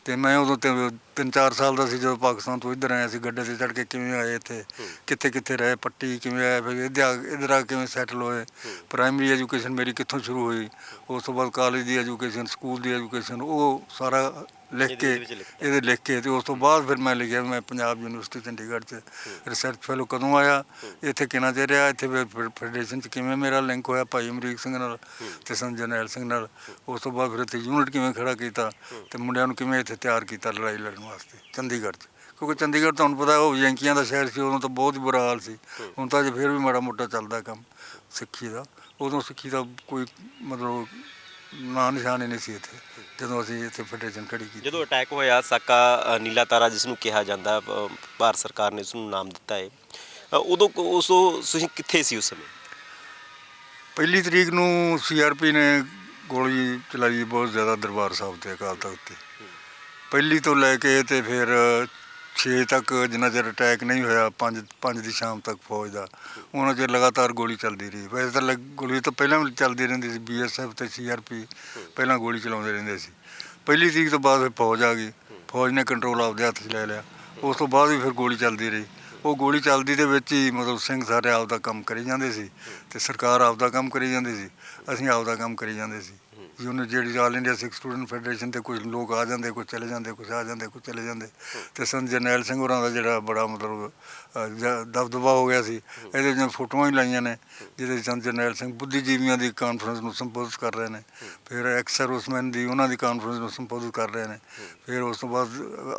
ਤੇ ਮੈਂ ਉਦੋਂ ਤੇ ਤਿੰਨ ਚਾਰ ਸਾਲ ਦਾ ਸੀ ਜਦੋਂ ਪਾਕਿਸਤਾਨ ਤੋਂ ਇੱਧਰ ਆਇਆ ਸੀ ਗੱਡੇ ਤੇ ਚੜ ਕੇ ਕਿਵੇਂ ਆਏ ਇੱਥੇ? ਕਿੱਥੇ ਕਿੱਥੇ ਰਹੇ ਪੱਟੀ ਕਿਵੇਂ ਆਏ ਫਿਰ ਇੱਧਰ ਆ- ਇੱਧਰ ਆ ਕਿਵੇਂ ਸੈਟਲ ਹੋਏ? ਪ੍ਰਾਇਮਰੀ ਐਜੂਕੇਸ਼ਨ ਮੇਰੀ ਕਿੱਥੋਂ ਸ਼ੁਰੂ ਹੋਈ? ਉਸ ਤੋਂ ਬਾਅਦ ਕਾਲਜ ਦੀ ਐਜੂਕੇਸ਼ਨ ਸਕੂਲ ਦੀ ਐਜੂਕੇਸ਼ਨ ਉਹ ਸਾਰਾ ਲਿਖ ਕੇ। ਇਹਦੇ ਲਿਖ ਕੇ ਤੇ ਉਸ ਤੋਂ ਬਾਅਦ ਫਿਰ ਮੈਂ ਲਿਖਿਆ ਮੈਂ ਪੰਜਾਬ ਯੂਨੀਵਰਸਿਟੀ ਚੰਡੀਗੜ੍ਹ 'ਚ ਰਿਸਰਚ ਫੈਲੋ ਕਦੋਂ ਆਇਆ ਇੱਥੇ ਕਿੰਨਾ ਚਿਰ ਰਿਹਾ ਇੱਥੇ ਫਿਰ ਫੈਡਰੇਸ਼ਨ 'ਚ ਕਿਵੇਂ ਮੇਰਾ ਲਿੰਕ ਹੋਇਆ ਭਾਈ ਅਮਰੀਕ ਸਿੰਘ ਨਾਲ ਤੇ ਸੰਤ ਜਰਨੈਲ ਸਿੰਘ ਨਾਲ। ਉਸ ਤੋਂ ਬਾਅਦ ਫਿਰ ਇੱਥੇ ਯੂਨਿਟ ਕਿਵੇਂ ਖੜਾ ਕੀਤਾ ਤੇ ਮੁੰਡਿਆਂ ਨੂੰ ਕਿਵੇਂ ਇੱਥੇ ਤਿਆਰ ਕੀਤਾ ਲੜਾਈ ਲੜਨ ਵਾਸਤੇ ਚੰਡੀਗੜ੍ਹ 'ਚ। ਕਿਉਂਕਿ ਚੰਡੀਗੜ੍ਹ ਤੁਹਾਨੂੰ ਪਤਾ ਉਹ ਯੰਕੀਆਂ ਦਾ ਸ਼ਹਿਰ ਸੀ ਉਦੋਂ ਤਾਂ ਬਹੁਤ ਬੁਰਾ ਹਾਲ ਸੀ। ਹੁਣ ਤਾਂ ਜੇ ਫਿਰ ਵੀ ਮਾੜਾ ਮੋਟਾ ਚੱਲਦਾ ਕੰਮ ਸਿੱਖੀ ਦਾ। ਉਦੋਂ ਸਿੱਖੀ ਦਾ ਕੋਈ ਮਤਲਬ ਨਾਂ ਨਿਸ਼ਾਨ ਨਹੀਂ ਸੀ ਇੱਥੇ। ਜਦੋਂ ਅਸੀਂ ਇੱਥੇ ਫੈਡਰੇਸ਼ਨ ਖੜੀ ਕੀਤੀ। ਜਦੋਂ ਅਟੈਕ ਹੋਇਆ ਸਾਕਾ ਨੀਲਾ ਤਾਰਾ ਜਿਸ ਨੂੰ ਕਿਹਾ ਜਾਂਦਾ ਅ, ਭਾਰਤ ਸਰਕਾਰ ਨੇ ਉਸ ਨੂੰ ਨਾਮ ਦਿੱਤਾ ਹੈ। ਅ, ਉਦੋਂ ਕੋ- ਉਸ ਤੁਸੀਂ ਕਿੱਥੇ ਸੀ ਉਸ ਸਮੇਂ? ਪਹਿਲੀ ਤਰੀਕ ਨੂੰ ਸੀਆਰਪੀ ਨੇ ਗੋਲੀ ਚਲਾਈ ਬਹੁਤ ਜ਼ਿਆਦਾ ਦਰਬਾਰ ਸਾਹਿਬ ਤੇ ਅਕਾਲ ਤਖਤ ਤੇ। ਪਹਿਲੀ ਤੋਂ ਲੈ ਕੇ ਤੇ ਫਿਰ 6 ਤੱਕ ਜਿੰਨਾ ਚਿਰ ਅਟੈਕ ਨਹੀਂ ਹੋਇਆ 5 5 ਦੀ ਸ਼ਾਮ ਤੱਕ ਫੌਜ ਦਾ। ਉਹਨਾਂ ਚਿਰ ਲਗਾਤਾਰ ਗੋਲੀ ਚੱਲਦੀ ਰਹੀ। ਵੈਸੇ ਤਾਂ ਲੱਗ- ਗੋਲੀ ਤਾਂ ਪਹਿਲਾਂ ਵੀ ਚੱਲਦੀ ਰਹਿੰਦੀ ਸੀ ਬੀਐਸਐਫ ਤੇ ਸੀਆਰਪੀ ਪਹਿਲਾਂ ਗੋਲੀ ਚਲਾਉਂਦੇ ਰਹਿੰਦੇ ਸੀ। ਪਹਿਲੀ ਤਰੀਕ ਤੋਂ ਬਾਅਦ ਫਿਰ ਫੌਜ ਆ ਗਈ। ਫੌਜ ਨੇ ਕੰਟਰੋਲ ਆਪਦੇ ਹੱਥ 'ਚ ਲੈ ਲਿਆ। ਉਸ ਤੋਂ ਬਾਅਦ ਵੀ ਫਿਰ ਗੋਲੀ ਚੱਲਦੀ ਰਹੀ। ਉਹ ਗੋਲੀ ਚੱਲਦੀ ਦੇ ਵਿੱਚ ਹੀ ਮਤਲਬ ਸਿੰਘ ਸਾਰੇ ਆਪਦਾ ਕੰਮ ਕਰੀ ਜਾਂਦੇ ਸੀ ਤੇ ਸਰਕਾਰ ਆਪਦਾ ਕੰਮ ਕਰੀ ਜਾਂਦੀ ਸੀ। ਅਸੀਂ ਆਪਦਾ ਕੰਮ ਕਰੀ ਜਾਂਦੇ ਸੀ। ਜੀ ਉਹਨੇ ਜਿਹੜੀ all India Sikh student federation ਤੇ ਕੁਝ ਲੋਕ ਆ ਜਾਂਦੇ ਕੁਝ ਚਲੇ ਜਾਂਦੇ ਕੁਝ ਆ ਜਾਂਦੇ ਕੁਝ ਚਲੇ ਜਾਂਦੇ। ਤੇ ਸੰਤ ਜਰਨੈਲ ਸਿੰਘ ਹੋਰਾਂ ਦਾ ਜਿਹੜਾ ਬੜਾ ਮਤਲਬ ਦਬਦਬਾ ਹੋ ਗਿਆ ਸੀ। ਇਹਦੇ ਵਿੱਚ ਫੋਟੋਆਂ ਹੀ ਲਾਈਆਂ ਨੇ ਜਿਹਦੇ 'ਚ ਸੰਤ ਜਰਨੈਲ ਸਿੰਘ ਬੁੱਧੀਜੀਵੀਆਂ ਦੀ ਕਾਨਫਰੰਸ ਨੂੰ ਸੰਬੋਧਿਤ ਕਰ ਰਹੇ ਨੇ। ਫਿਰ ਐਕਸ ਸਰਵਿਸਮੈਨ ਦੀ ਉਹਨਾਂ ਦੀ ਕਾਨਫਰੰਸ ਨੂੰ ਸੰਬੋਧਿਤ ਕਰ ਰਹੇ ਨੇ। ਫਿਰ ਉਸ ਤੋਂ ਬਾਅਦ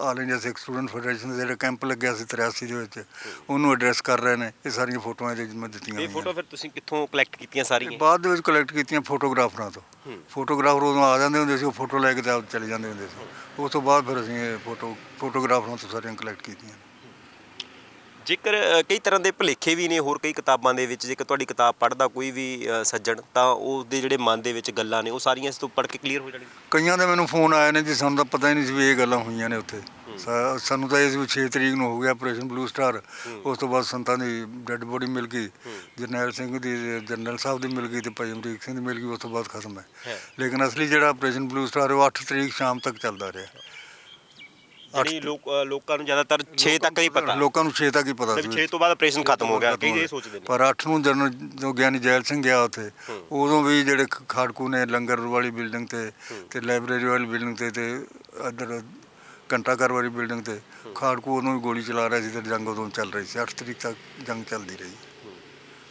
all India Sikh student federation ਦਾ ਜਿਹੜਾ ਕੈਂਪ ਲੱਗਿਆ ਸੀ 83 ਦੇ ਵਿੱਚ ਉਹਨੂੰ ਐਡਰੈਸ ਕਰ ਰਹੇ ਨੇ। ਇਹ ਸਾਰੀਆਂ ਫੋਟੋਆਂ ਇਹਦੇ 'ਚ ਮੈਂ ਦਿੱਤੀਆਂ ਇਹ ਫੋਟੋ ਫਿਰ ਤੁਸੀਂ ਕਿੱਥੋਂ ਕਲੈਕਟ ਕੀਤੀਆਂ ਸਾਰੀਆਂ? ਬਾਅਦ ਦੇ ਵਿੱਚ ਕਲੈਕਟ ਕੀਤੀਆਂ ਫੋਟੋਗ੍ਰਾਫਰਾਂ ਤੋਂ। ਫੋਟੋਗ੍ਰਾਫਰ ਉਦੋਂ ਆ ਜਾਂਦੇ ਹੁੰਦੇ ਸੀ ਉਹ ਫੋਟੋ ਲੈ ਕੇ ਚਲੇ ਜਾਂਦੇ ਹੁੰਦੇ ਸੀ। ਉਸ ਤੋਂ ਬਾਅਦ ਫਿਰ ਅਸੀਂ ਇਹ ਫੋਟੋ ਫੋਟੋਗ੍ਰਾਫਰਾਂ ਤੋਂ ਸਾਰੀਆਂ ਕਲੈਕਟ ਕੀਤੀਆਂ ਜੇਕਰ ਕਈ ਤਰ੍ਹਾਂ ਦੇ ਭੁਲੇਖੇ ਵੀ ਨੇ ਹੋਰ ਕਈ ਕਿਤਾਬਾਂ ਦੇ ਵਿੱਚ ਜੇਕਰ ਤੁਹਾਡੀ ਕਿਤਾਬ ਪੜ੍ਹਦਾ ਕੋਈ ਵੀ ਸੱਜਣ ਤਾਂ ਉਸ ਦੇ ਜਿਹੜੇ ਮਨ ਦੇ ਵਿੱਚ ਗੱਲਾਂ ਨੇ ਉਹ ਸਾਰੀਆਂ ਇਸ ਤੋਂ ਪੜ੍ਹ ਕੇ ਕਲੀਅਰ ਹੋ ਜਾਣਗੀਆਂ। ਕਈਆਂ ਦੇ ਮੈਨੂੰ ਫੋਨ ਆਏ ਨੇ ਜੀ ਸਾਨੂੰ ਤਾਂ ਪਤਾ ਹੀ ਨਹੀਂ ਸੀ ਵੀ ਇਹ ਗੱਲਾਂ ਹੋਈਆਂ ਨੇ ਉੱਥੇ। ਸਾਨੂੰ ਤਾਂ ਇਹ ਸੀ ਵੀ 6 ਤਰੀਕ ਨੂੰ ਹੋ ਗਿਆ ਆਪਰੇਸ਼ਨ ਬਲੂ ਸਟਾਰ ਉਸ ਤੋਂ ਬਾਅਦ ਸੰਤਾਂ ਦੀ ਡੈੱਡ ਬੋਡੀ ਮਿਲ ਗਈ। ਜਰਨੈਲ ਸਿੰਘ ਦੀ ਜਨਰਲ ਸਾਹਿਬ ਦੀ ਮਿਲ ਗਈ ਤੇ ਭਾਈ ਅਮਰੀਕ ਸਿੰਘ ਦੀ ਮਿਲ ਗਈ ਉਸ ਤੋਂ ਬਾਅਦ ਖਤਮ ਹੈ। ਲੇਕਿਨ ਅਸਲੀ ਜਿਹੜਾ ਆਪਰੇਸ਼ਨ ਬਲੂ ਸਟਾਰ ਉਹ 8 ਤਰੀਕ ਸ਼ਾਮ ਤੱਕ ਚੱਲਦਾ ਰਿਹਾ। ਯਾਨੀ ਲੋਕ ਅ, ਲੋਕਾਂ ਨੂੰ ਜ਼ਿਆਦਾਤਰ 6 ਤੱਕ ਨਹੀਂ ਪਤਾ। ਲੋਕਾਂ ਨੂੰ 6 ਤੱਕ ਹੀ ਪਤਾ ਸੀ। 6 ਤੋਂ ਬਾਅਦ ਆਪਰੇਸ਼ਨ ਖਤਮ ਹੋ ਗਿਆ ਕਈ ਹੋ ਇਹ। ਸੋਚਦੇ ਨੇ। ਪਰ 8 ਨੂੰ ਜਨਰਲ ਜੋ ਗਿਆਨੀ ਜੈਲ ਸਿੰਘ ਗਿਆ ਉੱਥੇ। ਉਦੋਂ ਵੀ ਜਿਹੜੇ ਖ- ਖਾੜਕੂ ਨੇ ਲੰਗਰ ਵਾਲੀ ਬਿਲਡਿੰਗ ਤੇ ਤੇ ਲਾਇਬ੍ਰੇਰੀ ਵਾਲੀ ਬਿਲਡਿੰਗ ਤੇ ਤੇ ਇੱਧਰ ਘੰਟਾ ਘਰ ਵਾਲੀ ਬਿਲਡਿੰਗ ਤੇ ਖਾੜਕੂ ਉਦੋਂ ਵੀ ਗੋਲੀ ਚਲਾ ਰਿਹਾ ਸੀ ਤੇ ਜੰਗ ਉਦੋਂ ਚੱਲ ਰਹੀ ਸੀ। 8 ਤਰੀਕ ਤੱਕ ਜੰਗ ਚੱਲਦੀ ਰਹੀ।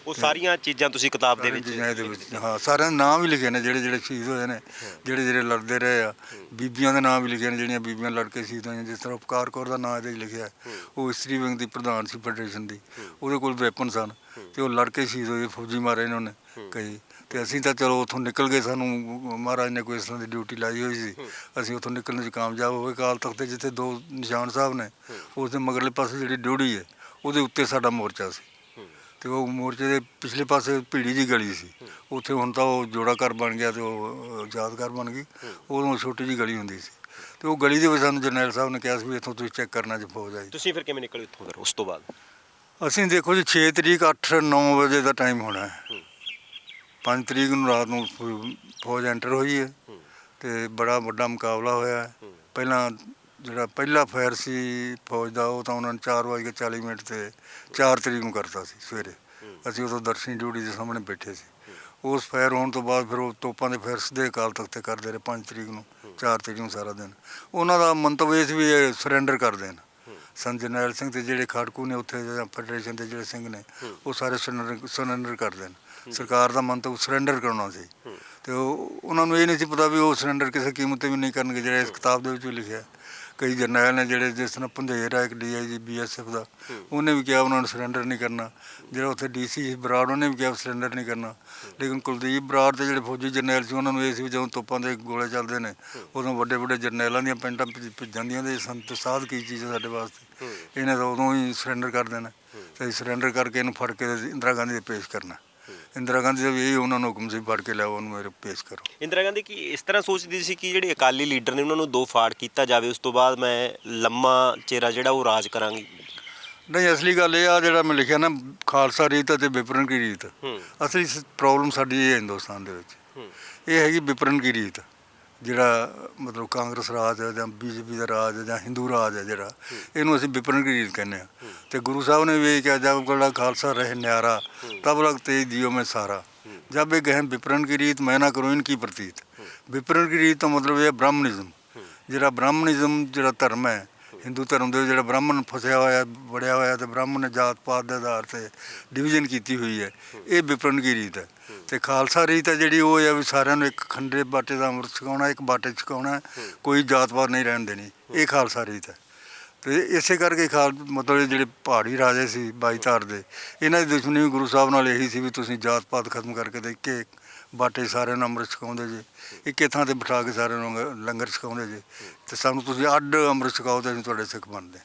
ਉਹ ਸਾਰੀਆਂ ਚੀਜ਼ਾਂ ਤੁਸੀਂ ਕਿਤਾਬ ਦੇ ਵਿੱਚ ਇਹਦੇ ਵਿੱਚ ਹਾਂ ਸਾਰਿਆਂ ਦੇ ਨਾਮ ਵੀ ਲਿਖੇ ਨੇ ਜਿਹੜੇ ਜਿਹੜੇ ਸ਼ਹੀਦ ਹੋਏ ਨੇ ਜਿਹੜੇ ਜਿਹੜੇ ਲੜਦੇ ਰਹੇ ਆ। ਬੀਬੀਆਂ ਦੇ ਨਾਮ ਵੀ ਲਿਖੇ ਨੇ ਜਿਹੜੀਆਂ ਬੀਬੀਆਂ ਲੜ ਕੇ ਸ਼ਹੀਦ ਹੋਈਆਂ ਜਿਸ ਤਰ੍ਹਾਂ ਉਪਕਾਰ ਕੌਰ ਦਾ ਨਾਮ ਇਹਦੇ 'ਚ ਲਿਖਿਆ। ਉਹ ਇਸਤਰੀ ਵਿੰਗ ਦੀ ਪ੍ਰਧਾਨ ਸੀ ਫੈਡਰੇਸ਼ਨ ਦੀ। ਉਹਦੇ ਕੋਲ ਵੈਪਨ ਸਨ ਤੇ ਉਹ ਲੜ ਕੇ ਸ਼ਹੀਦ ਹੋਏ ਫੌਜੀ ਮਾਰੇ ਨੇ ਉਹਨੇ ਕਈ। ਤੇ ਅਸੀਂ ਤਾਂ ਚਲੋ ਉੱਥੋਂ ਨਿਕਲ ਗਏ ਸਾਨੂੰ ਮਹਾਰਾਜ ਨੇ ਕੋਈ ਇਸ ਤਰ੍ਹਾਂ ਦੀ ਡਿਊਟੀ ਲਾਈ ਹੋਈ ਸੀ। ਅਸੀਂ ਉੱਥੋਂ ਨਿਕਲਣ 'ਚ ਕਾਮਯਾਬ ਹੋਏ। ਕਾਲ ਤਖਤ ਤੇ ਜਿੱਥੇ ਦੋ ਨਿਸ਼ਾਨ ਸਾਹਿਬ ਨੇ ਉਸ ਦੇ ਮਗਰਲੇ ਪਾਸੇ ਜਿਹੜੀ ਡਿਊਟੀ ਹੈ ਉਹਦੇ ਉੱਤੇ ਸਾਡਾ ਮੋਰਚਾ ਸੀ। ਤੇ ਉਹ ਮੋਰਚੇ ਦੇ ਪਿਛਲੇ ਪਾਸੇ ਭੀੜੀ ਜੀ ਗਲੀ ਸੀ। ਉੱਥੇ ਹੁਣ ਤਾਂ ਉਹ ਜੋੜਾ ਘਰ ਬਣ ਗਿਆ ਤੇ ਉਹ ਯਾਦਗਾਰ ਬਣ ਗਈ। ਉਦੋਂ ਛੋਟੀ ਜੀ ਗਲੀ ਹੁੰਦੀ ਸੀ। ਤੇ ਉਹ ਗਲੀ ਦੇ ਵਿੱਚ ਸਾਨੂੰ ਜਰਨੈਲ ਸਾਹਿਬ ਨੇ ਕਿਹਾ ਸੀ ਵੀ ਇੱਥੋਂ ਤੁਸੀਂ ਚੈੱਕ ਕਰਨਾ ਜੇ ਫੌਜ ਆਈ। ਤੁਸੀਂ ਫਿਰ ਕਿਵੇਂ ਨਿਕਲੇ ਇੱਥੋਂ ਫਿਰ ਉਸ ਤੋਂ ਬਾਅਦ? ਅਸੀਂ ਦੇਖੋ ਜੀ 6 ਤਰੀਕ 8 9 ਵਜੇ ਦਾ ਟਾਈਮ ਹੋਣਾ ਹੈ। 5 ਤਰੀਕ ਨੂੰ ਰਾਤ ਨੂੰ ਫੌਜ ਐਂਟਰ ਹੋਈ ਹੈ। ਤੇ ਬੜਾ ਵੱਡਾ ਮੁਕਾਬਲਾ ਹੋਇਆ ਪਹਿਲਾਂ ਜਿਹੜਾ ਪਹਿਲਾ ਫਾਇਰ ਸੀ ਫੌਜ ਦਾ ਉਹ ਤਾਂ ਉਹਨਾਂ ਨੇ 4:40 ਮਿੰਟ ਤੇ 4 ਤਰੀਕ ਨੂੰ ਕਰਤਾ ਸੀ ਸਵੇਰੇ। ਅਸੀਂ ਉਦੋਂ ਦਰਸ਼ਨੀ ਡਿਊਟੀ ਦੇ ਸਾਹਮਣੇ ਬੈਠੇ ਸੀ। ਉਸ ਫਾਇਰ ਹੋਣ ਤੋਂ ਬਾਅਦ ਫਿਰ ਉਹ ਤੋਪਾਂ ਦੇ ਫਾਇਰ ਸਿੱਧੇ ਅਕਾਲ ਤਖਤ ਤੇ ਕਰਦੇ ਰਹੇ 5 ਤਰੀਕ ਨੂੰ 4 ਤਰੀਕ ਨੂੰ ਸਾਰਾ ਦਿਨ। ਉਹਨਾਂ ਦਾ ਮੰਤਵ ਇਹ ਸੀ ਵੀ ਇਹ ਸਰੈਂਡਰ ਕਰ ਦੇਣ। ਸੰਤ ਜਰਨੈਲ ਸਿੰਘ ਤੇ ਜਿਹੜੇ ਖਾੜਕੂ ਨੇ ਉੱਥੇ ਜਾਂ ਫੈਡਰੇਸ਼ਨ ਦੇ ਜਿਹੜੇ ਸਿੰਘ ਨੇ ਉਹ ਸਾਰੇ ਸਰੈਂਡਰ ਸਰੈਂਡਰ ਕਰ ਦੇਣ। ਸਰਕਾਰ ਦਾ ਮੰਤਵ ਸਰੈਂਡਰ ਕਰਨਾ ਸੀ। ਤੇ ਉਹ ਉਹਨਾਂ ਨੂੰ ਇਹ ਨਹੀਂ ਸੀ ਪਤਾ ਵੀ ਉਹ ਸਰੈਂਡਰ ਕਿਸੇ ਕੀਮਤ ਤੇ ਵੀ ਨਹੀਂ ਕਰਨਗੇ ਜਿਹੜਾ ਇਸ ਕਿਤਾਬ ਦੇ ਵਿੱਚ ਲਿਖਿਆ। ਹੈ। ਕਈ ਜਰਨੈਲ ਨੇ ਜਿਹੜੇ ਜਿਸ ਤਰ੍ਹਾਂ ਪੰਧੇਰ ਆ ਇੱਕ ਡੀਆਈਜੀ ਬੀਐਸਐਫ ਦਾ, ਉਹਨੇ ਵੀ ਕਿਹਾ ਉਹਨਾਂ ਨੂੰ ਸਰੈਂਡਰ ਨਹੀਂ ਕਰਨਾ। ਜਿਹੜਾ ਉੱਥੇ ਡੀਸੀ ਬਰਾੜ, ਉਹਨੇ ਵੀ ਕਿਹਾ ਸਰੈਂਡਰ ਨਹੀਂ ਕਰਨਾ। ਲੇਕਿਨ ਕੁਲਦੀਪ ਬਰਾੜ ਤੇ ਜਿਹੜੇ ਫੌਜੀ ਜਰਨੈਲ ਸੀ, ਉਹਨਾਂ ਨੂੰ ਇਹ ਸੀ ਵੀ ਜਦੋਂ ਤੋਪਾਂ ਦੇ ਗੋਲੇ ਚੱਲਦੇ ਨੇ, ਉਦੋਂ ਵੱਡੇ ਵੱਡੇ ਜਰਨੈਲਾਂ ਦੀਆਂ ਪੈਂਟਾਂ ਭਿੱਜ ਭਿੱਜ ਜਾਂਦੀਆਂ ਦੇ ਸੰਤ ਸਾਧ ਕੀ ਚੀਜ਼ ਹੈ ਸਾਡੇ ਵਾਸਤੇ। ਇਹਨੇ ਤਾਂ ਉਦੋਂ ਹੀ ਸਰੈਂਡਰ ਕਰ ਦੇਣਾ। ਤੇ ਸਰੈਂਡਰ ਕਰਕੇ ਇਹਨੂੰ ਫੜ ਕੇ ਤੇ ਇੰਦਰਾ ਗਾਂਧੀ ਦੇ ਪੇਸ਼ ਕਰਨਾ। ਇੰਦਰਾ ਗਾਂਧੀ ਵੀ ਇਹ ਉਹਨਾਂ ਨੂੰ ਹੁਕਮ ਸੀ ਫੜ ਕੇ ਲਿਆਓ ਉਹਨੂੰ ਮੇਰੇ ਪੇਸ਼ ਕਰੋ। ਇੰਦਰਾ ਗਾਂਧੀ ਕੀ ਇਸ ਤਰ੍ਹਾਂ ਸੋਚਦੀ ਸੀ ਕਿ ਜਿਹੜੇ ਅਕਾਲੀ ਲੀਡਰ ਨੇ ਉਹਨਾਂ ਨੂੰ ਦੋ ਫਾੜ ਕੀਤਾ ਜਾਵੇ ਉਸ ਤੋਂ ਬਾਅਦ ਮੈਂ ਲੰਮਾ ਚਿਹਰਾ ਜਿਹੜਾ ਉਹ ਰਾਜ ਕਰਾਂਗੀ? ਨਹੀਂ ਅਸਲੀ ਗੱਲ ਇਹ ਆ ਜਿਹੜਾ ਮੈਂ ਲਿਖਿਆ ਨਾ ਖਾਲਸਾ ਰੀਤ ਅਤੇ ਵਿਪਰਨ ਕੀ ਰੀਤ ਅਸਲੀ ਪ੍ਰੋਬਲਮ ਸਾਡੀ ਇਹ ਹੈ ਹਿੰਦੁਸਤਾਨ ਦੇ ਵਿੱਚ। ਇਹ ਹੈਗੀ ਵਿਪਰਨ ਕੀ ਰੀਤ। ਜਿਹੜਾ ਮਤਲਬ ਕਾਂਗਰਸ ਰਾਜ ਹੈ ਜਾਂ ਬੀਜੇਪੀ ਦਾ ਰਾਜ ਹੈ ਜਾਂ ਹਿੰਦੂ ਰਾਜ ਹੈ ਜਿਹੜਾ, ਇਹਨੂੰ ਅਸੀਂ ਵਿਪਰਨ ਕੀ ਰੀਤ ਕਹਿੰਦੇ ਆ ਤੇ ਗੁਰੂ ਸਾਹਿਬ ਨੇ ਵੀ ਇਹ ਕਿਹਾ, ਜਬ ਗੜਾ ਖਾਲਸਾ ਰਹੇ ਨਿਆਰਾ, ਤਬ ਲਗ ਤੇਜ ਦਿਓ ਮੈਂ ਸਾਰਾ। ਜਬ ਇਹ ਗਹਿ ਵਿਪਰਨ ਕੀ ਰੀਤ ਮੈਂ ਨਾ ਕਰੂੰ ਇਨਕੀ ਪ੍ਰਤੀਤ। ਵਿਪਰਨ ਕੀ ਰੀਤ ਦਾ ਮਤਲਬ ਇਹ ਹੈ ਬ੍ਰਾਹਮਣਿਜ਼ਮ ਜਿਹੜਾ ਬ੍ਰਾਹਮਣਿਜ਼ਮ ਜਿਹੜਾ ਧਰਮ ਹੈ ਹਿੰਦੂ ਧਰਮ ਦੇ ਵਿੱਚ ਜਿਹੜਾ ਬ੍ਰਾਹਮਣ ਫਸਿਆ ਹੋਇਆ, ਵੜਿਆ ਹੋਇਆ ਤੇ ਬ੍ਰਾਹਮਣ ਨੇ ਜਾਤ ਪਾਤ ਦੇ ਆਧਾਰ ਤੇ ਡਿਵੀਜ਼ਨ ਕੀਤੀ ਹੋਈ ਹੈ। ਇਹ ਵਿਪਰਨ ਕੀ ਰੀਤ ਹੈ? ਤੇ ਖਾਲਸਾ ਰੀਤ ਹੈ ਜਿਹੜੀ ਉਹ ਹੈ ਵੀ ਸਾਰਿਆਂ ਨੂੰ ਇੱਕ ਖੰਡੇ ਬਾਟੇ ਦਾ ਅੰਮ੍ਰਿਤ ਛਕਾਉਣਾ, ਇੱਕ ਬਾਟੇ 'ਚ ਛਕਾਉਣਾ ਕੋਈ ਜਾਤ ਪਾਤ ਨਹੀਂ ਰਹਿਣ ਦੇਣੀ। ਇਹ ਖਾਲਸਾ ਰੀਤ ਹੈ। ਤੇ ਇਸੇ ਕਰਕੇ ਖਾਲ ਮਤਲਬ ਜਿਹੜੇ ਪਹਾੜੀ ਰਾਜੇ ਸੀ, ਬਾਈਧਾਰ ਦੇ, ਇਹਨਾਂ ਦੀ ਦੁਸ਼ਮਣੀ ਵੀ ਗੁਰੂ ਸਾਹਿਬ ਨਾਲ ਇਹੀ ਸੀ ਵੀ ਤੁਸੀਂ ਜਾਤ ਪਾਤ ਖਤਮ ਕਰਕੇ ਤੇ ਕੇ ਬਾਟੇ ਸਾਰਿਆਂ ਨੂੰ ਅੰਮ੍ਰਿਤ ਛਕਾਉਂਦੇ ਜੇ। ਇੱਕੇ ਥਾਂ ਤੇ ਬਿਠਾ ਕੇ ਸਾਰਿਆਂ ਨੂੰ ਲੰਗਰ- ਲੰਗਰ ਛਕਾਉਂਦੇ ਜੇ। ਤੇ ਸਾਨੂੰ ਤੁਸੀਂ ਅੱਡ ਅੰਮ੍ਰਿਤ ਛਕਾਓ ਤੇ ਅਸੀਂ ਤੁਹਾਡੇ ਸਿੱਖ ਬਣਦੇ।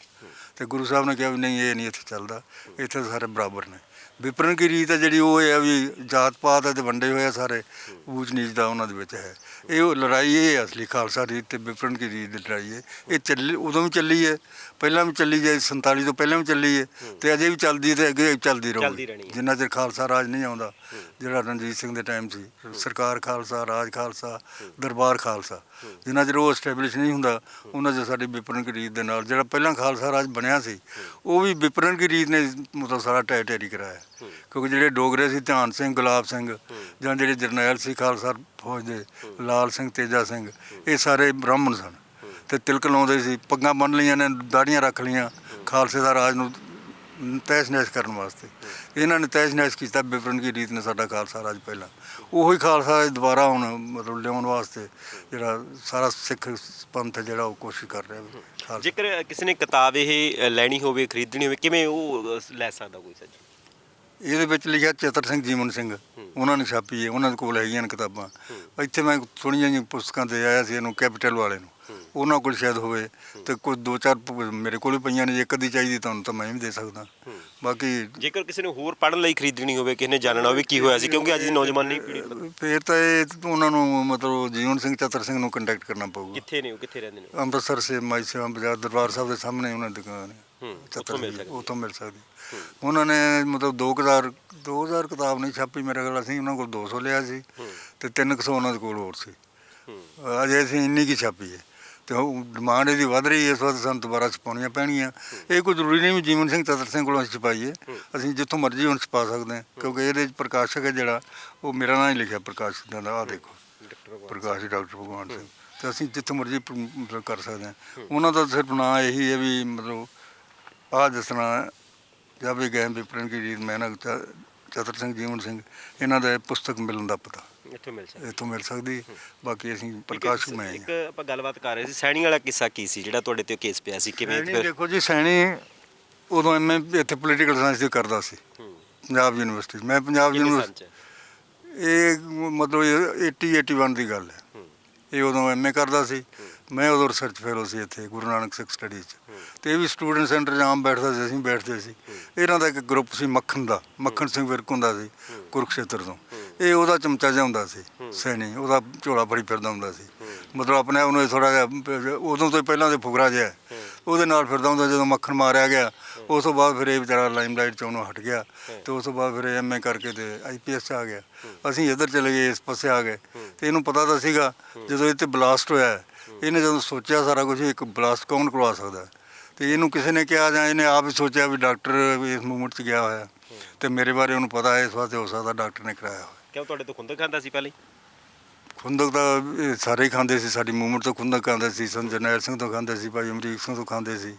ਤੇ ਗੁਰੂ ਸਾਹਿਬ ਨੇ ਕਿਹਾ ਵੀ ਨਹੀਂ, ਇਹ ਨਹੀਂ ਇੱਥੇ ਚੱਲਦਾ। ਇੱਥੇ ਸਾਰੇ ਬਰਾਬਰ ਨੇ। ਵਿਪਰਨ ਕੀ ਰੀਤ ਹੈ ਜਿਹੜੀ, ਉਹ ਹੈ ਵੀ ਜਾਤ ਪਾਤ ਹੈ ਤੇ ਵੰਡੇ ਹੋਏ ਆ ਸਾਰੇ। ਊਚ ਨੀਚ ਦਾ ਉਹਨਾਂ ਦੇ ਵਿੱਚ ਹੈ। ਇਹ ਉਹ ਲੜਾਈ ਇਹ ਹੈ ਅਸਲੀ ਖਾਲਸਾ ਰੀਤ ਤੇ ਵਿਪਰਨ ਕੀ ਰੀਤ ਦੀ ਲੜਾਈ ਹੈ। ਇਹ ਚੱਲੀ ਉਦੋਂ ਵੀ ਚੱਲੀ ਹੈ ਪਹਿਲਾਂ ਵੀ ਚੱਲੀ ਜੇ 47 ਤੋਂ ਪਹਿਲਾਂ ਵੀ ਚੱਲੀ ਹੈ ਤੇ ਅਜੇ ਵੀ ਚੱਲਦੀ ਹੈ ਤੇ ਅੱਗੇ ਚੱਲਦੀ ਰਹੂਗੀ। ਜਿੰਨਾ ਚਿਰ ਖਾਲਸਾ ਰਾਜ ਨਹੀਂ ਆਉਂਦਾ ਜਿਹੜਾ ਰਣਜੀਤ ਸਿੰਘ ਦੇ ਟਾਈਮ ਸੀ ਸਰਕਾਰ ਖਾਲਸਾ ਰਾਜ ਖਾਲਸਾ ਦਰਬਾਰ ਖਾਲਸਾ ਜਿੰਨਾ ਚਿਰ ਉਹ ਐਸਟੈਬਲਿਸ਼ ਨਹੀਂ ਹੁੰਦਾ ਉਹਨਾਂ ਚਿਰ ਸਾਡੀ ਵਿਪਰਨ ਕੀ ਰੀਤ ਦੇ ਨਾਲ ਜਿਹੜਾ ਪਹਿਲਾਂ ਖਾਲਸਾ ਰਾਜ ਬਣਿਆ ਬਣਿਆ ਸੀ ਉਹ ਵੀ ਵਿਪਰਨ ਕੀ ਰੀਤ ਨੇ ਮਤਲਬ ਸਾਰਾ ਟੈ ਟੈਰੀ ਕਰਾਇਆ। ਕਿਉਂਕਿ ਜਿਹੜੇ ਡੋਗਰੇ ਸੀ ਧਿਆਨ ਸਿੰਘ ਗੁਲਾਬ ਸਿੰਘ ਜਾਂ ਜਿਹੜੇ ਜਰਨੈਲ ਸੀ ਖਾਲਸਾ ਫੌਜ ਦੇ ਲਾਲ ਸਿੰਘ, ਤੇਜਾ ਸਿੰਘ, ਇਹ ਸਾਰੇ ਬ੍ਰਾਹਮਣ ਸਨ। ਤੇ ਤਿਲਕ ਲਾਉਂਦੇ ਸੀ, ਪੱਗਾਂ ਬੰਨ ਲਈਆਂ ਨੇ, ਦਾੜੀਆਂ ਰੱਖ ਲਈਆਂ ਖਾਲਸੇ ਦਾ ਰਾਜ ਨੂੰ ਤੈਸ਼ ਕਰਨ ਵਾਸਤੇ। ਇਹਨਾਂ ਨੇ ਤੈਸ਼ ਨੈਸ਼ ਕੀਤਾ ਵਿਪਰਨ ਕੀ ਰੀਤ ਨੇ ਸਾਡਾ ਖਾਲਸਾ ਰਾਜ ਪਹਿਲਾਂ। ਉਹੀ ਖਾਲਸਾ ਰਾਜ ਦੁਬਾਰਾ ਹੁਣ ਮਤਲਬ ਲਿਆਉਣ ਵਾਸਤੇ ਜਿਹੜਾ ਸਾਰਾ ਸਿੱਖ ਪੰਥ ਹੈ ਜਿਹੜਾ ਉਹ ਕੋਸ਼ਿਸ਼ ਕਰ ਰਿਹਾ ਵੀ ਜੇਕਰ ਕਿਸੇ ਨੇ ਕਿਤਾਬ ਇਹ ਲੈਣੀ ਹੋਵੇ, ਖਰੀਦਣੀ ਹੋਵੇ, ਕਿਵੇਂ ਉਹ ਲੈ ਸਕਦਾ ਕੋਈ ਸੱਜੀ ਇਹਦੇ ਵਿੱਚ ਲਿਖਿਆ ਚਤਰ ਸਿੰਘ ਜੀਵਨ ਸਿੰਘ। ਉਹਨਾਂ ਨੇ ਛਾਪੀ ਹੈ ਉਹਨਾਂ ਦੇ ਕੋਲ ਹੈਗੀਆਂ ਨੇ ਕਿਤਾਬਾਂ। ਇੱਥੇ ਮੈਂ ਥੋੜ੍ਹੀਆਂ ਜਿਹੀਆਂ ਪੁਸਤਕਾਂ ਤੇ ਆਇਆ ਸੀ ਇਹਨੂੰ ਕੈਪੀਟਲ ਵਾਲੇ ਨੂੰ। ਉਹਨਾਂ ਕੋਲ ਸ਼ਾਇਦ ਹੋਵੇ ਤੇ ਕੁਝ ਦੋ ਚਾਰ ਮੇਰੇ ਕੋਲ ਵੀ ਪਈਆਂ ਨੇ ਜੇ ਇੱਕ ਅੱਧੀ ਚਾਹੀਦੀ ਤੁਹਾਨੂੰ ਤਾਂ ਮੈਂ ਵੀ ਦੇ ਸਕਦਾ। ਬਾਕੀ ਜੇਕਰ ਕਿਸੇ ਨੂੰ ਹੋਰ ਪੜ੍ਹਨ ਲਈ ਖਰੀਦਣੀ ਹੋਵੇ ਕਿਸੇ ਨੇ ਜਾਣਨਾ ਹੋਵੇ ਕੀ ਹੋਇਆ ਸੀ? ਕਿਉਂਕਿ ਅੱਜ ਦੀ ਨੌਜਵਾਨੀ ਪੀੜ੍ਹੀ ਨੂੰ ਪਤਾ- ਫੇਰ ਤਾਂ ਇਹ ਉਹਨਾਂ ਨੂੰ ਮਤਲਬ ਜੀਵਨ ਸਿੰਘ ਚਤਰ ਸਿੰਘ ਨੂੰ ਕੰਟੈਕਟ ਕਰਨਾ ਪਊਗਾ। ਕਿੱਥੇ ਨੇ ਉਹ? ਕਿੱਥੇ ਰਹਿੰਦੇ ਨੇ? ਅੰਮ੍ਰਿਤਸਰ ਸੇ ਮਾਈ ਸੇਵਾ ਬਾਜ਼ਾਰ ਦਰਬਾਰ ਸਾਹਿਬ ਦੇ ਸਾਹਮਣੇ ਉਹਨਾਂ ਦੀ ਦੁਕਾਨ ਹੈ। ਹੂੰ, ਉੱਥੋਂ ਮਿਲ ਸਕਦੀ। ਉੱਥੋਂ ਮਿਲ ਸਕਦੀ। ਉਹਨਾਂ ਨੇ ਮਤਲਬ 2000 2000 ਕਿਤਾਬ ਨਹੀਂ ਛਾਪੀ ਮੇਰੇ ਕੋਲ ਅਸੀਂ ਉਹਨਾਂ ਕੋਲ 200 ਲਿਆ ਸੀ ਤੇ 300 ਉਹਨਾਂ ਦੇ ਕੋਲ ਹੋਰ ਸੀ। ਅਜੇ ਅਸੀਂ ਇੰਨੀ ਕੀ ਛਾਪੀ ਹੈ? ਤੇ ਉਹ ਡਿਮਾਂਡ ਇਹਦੀ ਵਧ ਰਹੀ ਹੈ ਇਸ ਵਾਸਤੇ ਸਾਨੂੰ ਦੁਬਾਰਾ ਛਪਾਉਣੀਆਂ ਪੈਣਗੀਆਂ। ਇਹ ਕੋਈ ਜ਼ਰੂਰੀ ਨਹੀਂ ਵੀ ਜੀਵਨ ਸਿੰਘ ਚਤਰ ਸਿੰਘ ਕੋਲੋਂ ਅਸੀਂ ਛਪਾਈਏ ਅਸੀਂ ਜਿੱਥੋਂ ਮਰਜ਼ੀ ਹੁਣ ਛਪਾ ਸਕਦੇ ਹਾਂ ਕਿਉਂਕਿ ਇਹਦੇ ਵਿੱਚ ਪ੍ਰਕਾਸ਼ਕ ਹੈ ਜਿਹੜਾ ਉਹ ਮੇਰਾ ਨਾਂ ਹੀ ਲਿਖਿਆ ਪ੍ਰਕਾਸ਼ਕ ਦਾ ਆਹ ਦੇਖੋ। ਪ੍ਰਕਾਸ਼ ਡਾਕਟਰ ਭਗਵਾਨ ਸਿੰਘ। ਤੇ ਅਸੀਂ ਜਿੱਥੇ ਮਰਜ਼ੀ ਕਰ ਸਕਦੇ ਹਾਂ। ਉਹਨਾਂ ਦਾ ਸਿਰਫ ਨਾਂ ਇਹੀ ਹੈ ਵੀ ਮਤਲਬ ਆਹ ਦੱਸਣਾ ਜਦ ਵੀ ਗਏ ਵਿਪਰਨ ਕੀ ਰੀਤ ਮੈਂ ਨਾ ਚ- ਚਤਰ ਸਿੰਘ ਜੀਵਨ ਸਿੰਘ ਇਹਨਾਂ ਦਾ ਇਹ ਪੁਸਤਕ ਮਿਲਣ ਦਾ ਪਤਾ। ਇੱਥੋਂ ਮਿਲ ਸਕਦਾ। ਇੱਥੋਂ ਮਿਲ ਸਕਦੀ। ਬਾਕੀ ਅਸੀਂ ਪ੍ਰਕਾਸ਼ਕ ਮੈਂ ਇੱਕ ਆਪਾਂ ਗੱਲਬਾਤ ਕਰ ਰਹੇ ਸੀ ਸੈਣੀ ਵਾਲਾ ਕਿੱਸਾ ਕੀ ਸੀ ਜਿਹੜਾ ਤੁਹਾਡੇ ਤੇ ਕੇਸ ਪਿਆ ਸੀ? ਕਿਵੇਂ ਦੇਖੋ ਜੀ ਸੈਣੀ ਉਦੋਂ ਐਮਏ ਇੱਥੇ ਪੋਲੀਟੀਕਲ ਸਾਇੰਸ ਦੀ ਕਰਦਾ ਸੀ। ਪੰਜਾਬ ਯੂਨੀਵਰਸਿਟੀ। ਮੈਂ ਪੰਜਾਬ ਯੂਨੀਵਰਸਿਟੀ ਇਹ ਮਤਲਬ ਇਹ 80 81 ਦੀ ਗੱਲ ਹੂੰ। ਇਹ ਉਦੋਂ ਐਮਏ ਕਰਦਾ ਸੀ। ਮੈਂ ਉਦੋਂ ਰਿਸਰਚ ਫੈਲੋ ਸੀ ਇੱਥੇ, ਗੁਰੂ ਨਾਨਕ ਸਿੱਖ ਸਟੱਡੀ 'ਚ। ਤੇ ਇਹ ਵੀ ਸਟੂਡੈਂਟ ਸੈਂਟਰ 'ਚ ਆਮ ਬੈਠਦਾ ਸੀ, ਅਸੀਂ ਬੈਠਦੇ ਸੀ। ਇਹਨਾਂ ਦਾ ਇੱਕ ਗਰੁੱਪ ਸੀ ਮੱਖਣ ਦਾ, ਮੱਖਣ ਸਿੰਘ ਵਿਰਕ ਹੁੰਦਾ ਸੀ, ਕੁਰਕਸ਼ੇਤਰ ਤੋਂ। ਇਹ ਉਹਦਾ ਚਮਚਾ ਜਿਹਾ ਹੁੰਦਾ ਸੀ, ਸੈਣੀ, ਉਹਦਾ ਝੋਲਾ ਫੜੀ ਫਿਰਦਾ ਹੁੰਦਾ ਸੀ। ਮਤਲਬ ਆਪਣੇ ਆਪ ਨੂੰ ਥੋੜਾ ਜਿਹਾ, ਉਦੋਂ ਤੋਂ ਪਹਿਲਾਂ ਦੇ ਫੁਕਰਾ ਜਿਹਾ ਉਹਦੇ ਨਾਲ ਫਿਰਦਾ ਹੁੰਦਾ ਜਦੋਂ ਮੱਖਣ ਮਾਰਿਆ ਗਿਆ, ਉਸ ਤੋਂ ਬਾਅਦ ਫਿਰ ਇਹ ਵਿਚਾਰਾ ਲਾਈਮਲਾਈਟ ਚੋਂ ਉਹਨੂੰ ਹਟ ਗਿਆ। ਤੇ ਉਸ ਤੋਂ ਬਾਅਦ ਫਿਰ ਐਮਏ ਕਰਕੇ ਤੇ ਆਈਪੀਐਸ ਚ ਆ ਗਿਆ। ਅਸੀਂ ਇੱਧਰ ਚਲੇ ਗਏ, ਇਸ ਪਾਸੇ ਆ ਗਏ। ਤੇ ਇਹਨੂੰ ਪਤਾ ਤਾਂ ਸੀਗਾ, ਜਦੋਂ ਇਹ ਤੇ ਬਲਾਸਟ ਹੋਇਆ ਇਹਨੇ ਜਦੋਂ ਸੋਚਿਆ ਸਾਰਾ ਕੁਝ ਇੱਕ ਬਲਾਸਟ ਕੌਣ ਕਰਵਾ ਸਕਦਾ? ਤੇ ਇਹਨੂੰ ਕਿਸੇ ਨੇ ਕਿਹਾ ਜਾਂ ਇਹਨੇ ਆਪ ਹੀ ਸੋਚਿਆ ਵੀ ਡਾਕਟਰ ਇਸ ਮੂਵਮੈਂਟ 'ਚ ਗਿਆ ਹੋਇਆ। ਤੇ ਮੇਰੇ ਬਾਰੇ ਉਹਨੂੰ ਪਤਾ ਹੈ ਇਸ ਵਾਸਤੇ ਹੋ ਸਕਦਾ ਡਾਕਟਰ ਨੇ ਕਰਾਇਆ ਹੋਇਆ। ਕਿਉਂ ਤੁਹਾਡੇ ਤੋਂ ਖੁੰਦਕ ਖਾਂਦਾ ਸੀ ਪਹਿਲੇ ਖੁੰਦਕ ਤਾਂ ਸਾਰੇ ਹੀ ਖਾਂਦੇ ਸੀ ਸਾਡੀ ਮੂਵਮੈਂਟ ਤੋਂ ਖੁੰਦਕ ਖਾਂਦੇ ਸੀ ਸੰਤ ਜਰਨੈਲ ਸਿੰਘ ਤੋਂ ਖਾਂਦੇ ਸੀ ਭਾਈ ਅਮਰੀਕ ਸਿੰਘ ਤੋਂ ਖਾਂਦੇ ਸੀ।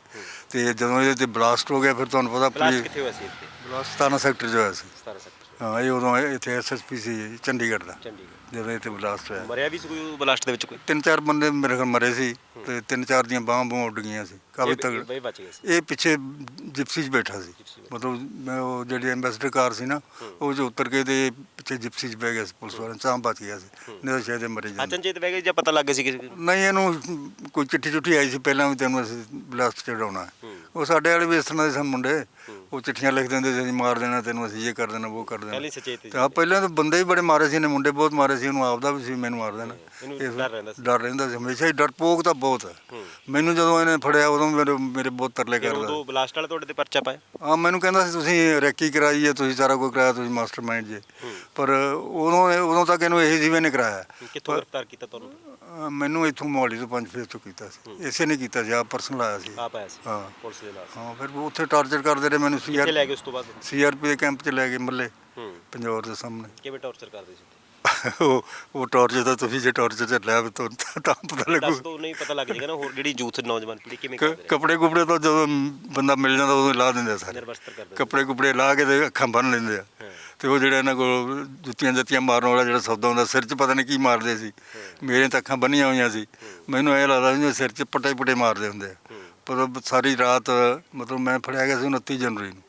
ਤੇ ਜਦੋਂ ਇਹਦੇ ਤੇ ਬਲਾਸਟ ਹੋ ਗਿਆ ਫਿਰ ਤੁਹਾਨੂੰ ਪਤਾ ਬਲਾਸਟ ਕਿੱਥੇ ਹੋਇਆ ਸੀ ਇੱਥੇ? ਬਲਾਸਟ 17 ਸੈਕਟਰ 'ਚ ਹੋਇਆ ਸੀ। 17 ਸੈਕਟਰ ਹਾਂ ਇਹ ਉਦੋਂ ਇੱਥੇ ਐਸਐਸਪੀ ਸੀ ਚੰਡੀਗੜ੍ਹ ਦਾ। ਚੰਡੀਗੜ੍ਹ। ਜਦੋਂ ਇੱਥੇ ਬਲਾਸਟ ਹੋਇਆ। ਮਰਿਆ ਵੀ ਸੀ ਕੋਈ ਬਲਾਸਟ ਦੇ ਵਿੱਚ ਕੋਈ? ਤਿੰਨ ਚਾਰ ਬੰਦੇ ਮੇਰੇ ਖਿਆਲ ਮਰੇ ਸੀ ਤੇ ਤਿੰਨ ਚਾਰ ਦੀਆਂ ਬਾਹਾਂ ਬੂਹਾਂ ਉੱਡ ਗਈਆਂ ਸੀ। ਕਾਫੀ ਤਗੜ। ਬਈ ਬਚ ਗਏ ਸੀ। ਇਹ ਪਿੱਛੇ ਜਿਪਸੀ 'ਚ ਬੈਠਾ ਸੀ। ਮਤਲਬ ਮੈਂ ਉਹ ਜਿਹੜੀ ਐਂਬੈਸਡਰ ਕਾਰ ਸੀ ਨਾ ਉਹ 'ਚ ਉਤਰ ਕੇ ਤੇ ਪਿੱਛੇ ਜਿਪਸੀ 'ਚ ਬਹਿ ਗਿਆ ਸੀ ਪੁਲਿਸ ਵਾਲਿਆਂ ਚਾਂ ਬਚ ਗਿਆ ਸੀ। ਨਹੀਂ ਤਾਂ ਸ਼ਾਇਦ ਇਹ ਮਰੇ ਜਾਂਦੇ। ਅਚਨਚੇਤ ਬਹਿ ਗਏ ਜਾਂ ਪਤਾ ਲੱਗ ਗਿਆ ਸੀ ਕਿਸੇ ਨੂੰ? ਨਹੀਂ ਇਹਨੂੰ ਕੋਈ ਚਿੱਠੀ ਚੁੱਠੀ ਆਈ ਸੀ। ਪਹਿਲਾਂ ਵੀ ਤੈਨੂੰ ਅਸੀਂ ਬਲਾਸਟ ਚੜਾਉਣਾ। ਉਹ ਸਾਡੇ ਵਾਲੇ ਵੀ ਇਸ ਤਰ੍ਹਾਂ ਦੇ ਸਨ ਮੁੰਡੇ। ਉਹ ਚਿੱਠੀਆਂ ਲਿਖ ਦਿੰਦੇ ਸੀ ਅਸੀਂ ਮਾਰ ਦੇਣਾ ਤੈਨੂੰ ਅਸੀਂ ਇਹ ਕਰ ਦੇਣਾ ਉਹ ਕਰ ਦੇਣਾ। ਪਹਿਲੇ ਸਚੇਤ ਤੇ ਆ ਪਹਿਲਾਂ ਤਾਂ ਬੰਦੇ ਵੀ ਬੜੇ ਮਾਰੇ ਸੀ ਨੇ ਮੁੰਡੇ ਬਹੁਤ ਮਾਰੇ ਸੀ ਉਹਨੂੰ ਆਪਦਾ ਵੀ ਸੀ ਮੈਨੂੰ ਮਾਰ ਦੇਣਾ। ਇਹਨੂੰ ਡਰ ਰਹਿੰਦਾ ਸੀ। ਡਰ ਰਹਿੰਦਾ ਸੀ ਹਮੇਸ਼ਾ ਹੀ ਡਰਪੋਕ ਤਾਂ ਬਹੁਤ ਹੈ। ਹੂੰ। ਮੈਨੂੰ ਜਦੋਂ ਇਹਨੇ ਫੜਿਆ ਉਦੋਂ ਮੇਰੇ ਮੇਰੇ ਬਹੁਤ ਤਰਲੇ ਫਿਰ ਕਰਦਾ। ਉਦੋਂ ਬਲਾਸਟ ਵਾਲਾ ਤੁਹਾਡੇ ਤੇ ਪਰਚਾ ਪਾਇਆ? ਆ ਮੈਨੂੰ ਕਹਿੰਦਾ ਸੀ ਤੁਸੀਂ ਰੈਕੀ ਕਰਾਈ ਹੈ ਤੁਸੀਂ ਸਾਰਾ ਕੁਝ ਕਰਾਇਆ ਤੁਸੀਂ ਮਾਸਟਰਮਾਈਂਡ ਜੇ। ਪਰ ਉਦੋਂ ਉਦੋਂ ਤੱਕ ਇਹਨੂੰ ਇਹੀ ਜਿਵੇਂ ਨੇ ਕਰਾਇਆ। ਕਿੱਥੋਂ ਗ੍ਰਿਫਤਾਰ ਕੀਤਾ ਤੁਹਾਨੂੰ? ਮੈਨੂੰ ਇੱਥੋਂ ਮੋਹਾਲੀ ਤੋਂ ਪੰਜ ਫੇਸ ਤੋਂ ਕੀਤਾ ਸੀ। ਇਸੇ ਨੇ ਕੀਤਾ ਸੀ ਆ ਪਰਸਨਲ ਆਇਆ ਸੀ। ਆਪ ਆਇਆ ਸੀ ਹਾਂ। ਪੁਲਿਸ ਦੇ ਨਾਲ। ਹਾਂ ਫਿਰ ਉਹ ਉੱਥੇ ਟਾਰਚਰ ਕਰਦੇ ਰਹੇ ਮੈਨੂੰ ਕਿੱਥੇ ਸੀਆਰ ਲੈ ਗਏ ਉਸ ਤੋਂ ਬਾਅਦ? ਸੀਆਰਪੀ ਦੇ ਕੈਂਪ 'ਚ ਲੈ ਗਏ ਮੱਲੇ ਹੂੰ। ਪੰਜੌਰ ਦੇ ਸਾਹਮਣੇ। ਕਿਵੇਂ ਟੌਰਚਰ ਕਰਦੇ ਸੀ ਉਹ ਉਹ ਟਾਰਚਰ ਤਾਂ ਤੁਸੀਂ ਜੇ ਟਾਰਚਰ ਚ ਲਿਆ ਤਾਂ ਤਾਂ ਪਤਾ ਦੱਸ ਲੱਗੂ ਦੋ ਨਹੀਂ ਪਤਾ ਲੱਗ ਜਾਏਗਾ ਨਾ ਹੋਰ ਜਿਹੜੀ ਯੂਥ ਨੌਜਵਾਨ ਪੀੜ੍ਹੀ ਕਿਵੇਂ ਕ- ਕਰਦੇ ਕੱਪੜੇ ਕੁਪੜੇ ਤਾਂ ਜਦੋਂ ਬੰਦਾ ਮਿਲ ਜਾਂਦਾ ਉਦੋਂ ਲਾ ਦਿੰਦੇ ਆ ਸਾਰੇ। ਨਿਰਵਸਤਰ ਕਰਦੇ ਕੱਪੜੇ ਕੁਪੜੇ ਲਾ ਕੇ ਤੇ ਅੱਖਾਂ ਬੰਨ ਲੈਂਦੇ ਆ। ਹਾਂ। ਤੇ ਉਹ ਜਿਹੜਾ ਇਹਨਾਂ ਕੋਲ ਜੁੱਤੀਆਂ ਜੱਤੀਆਂ ਮਾਰਨ ਵਾਲਾ ਜਿਹੜਾ ਸੌਦਾ ਹੁੰਦਾ ਸਿਰ 'ਚ ਪਤਾ ਨਹੀਂ ਕੀ ਮਾਰਦੇ ਸੀ। ਮੇਰੇ ਤਾਂ ਅੱਖਾਂ ਬੰਨੀਆਂ ਹੋਈਆਂ ਸੀ। ਮੈਨੂੰ ਇਹ ਲੱਗਦਾ ਜਿਵੇਂ ਸਿਰ 'ਚ ਪੱਟੇ ਪੁੱਟੇ ਮਾਰਦੇ ਹੁੰਦੇ ਆ। ਪਰ ਉਹ ਸਾਰੀ ਰਾਤ ਮਤਲਬ ਮੈਂ ਫੜਿਆ ਗਿਆ ਸੀ 29 ਜਨਵਰੀ ਨੂੰ।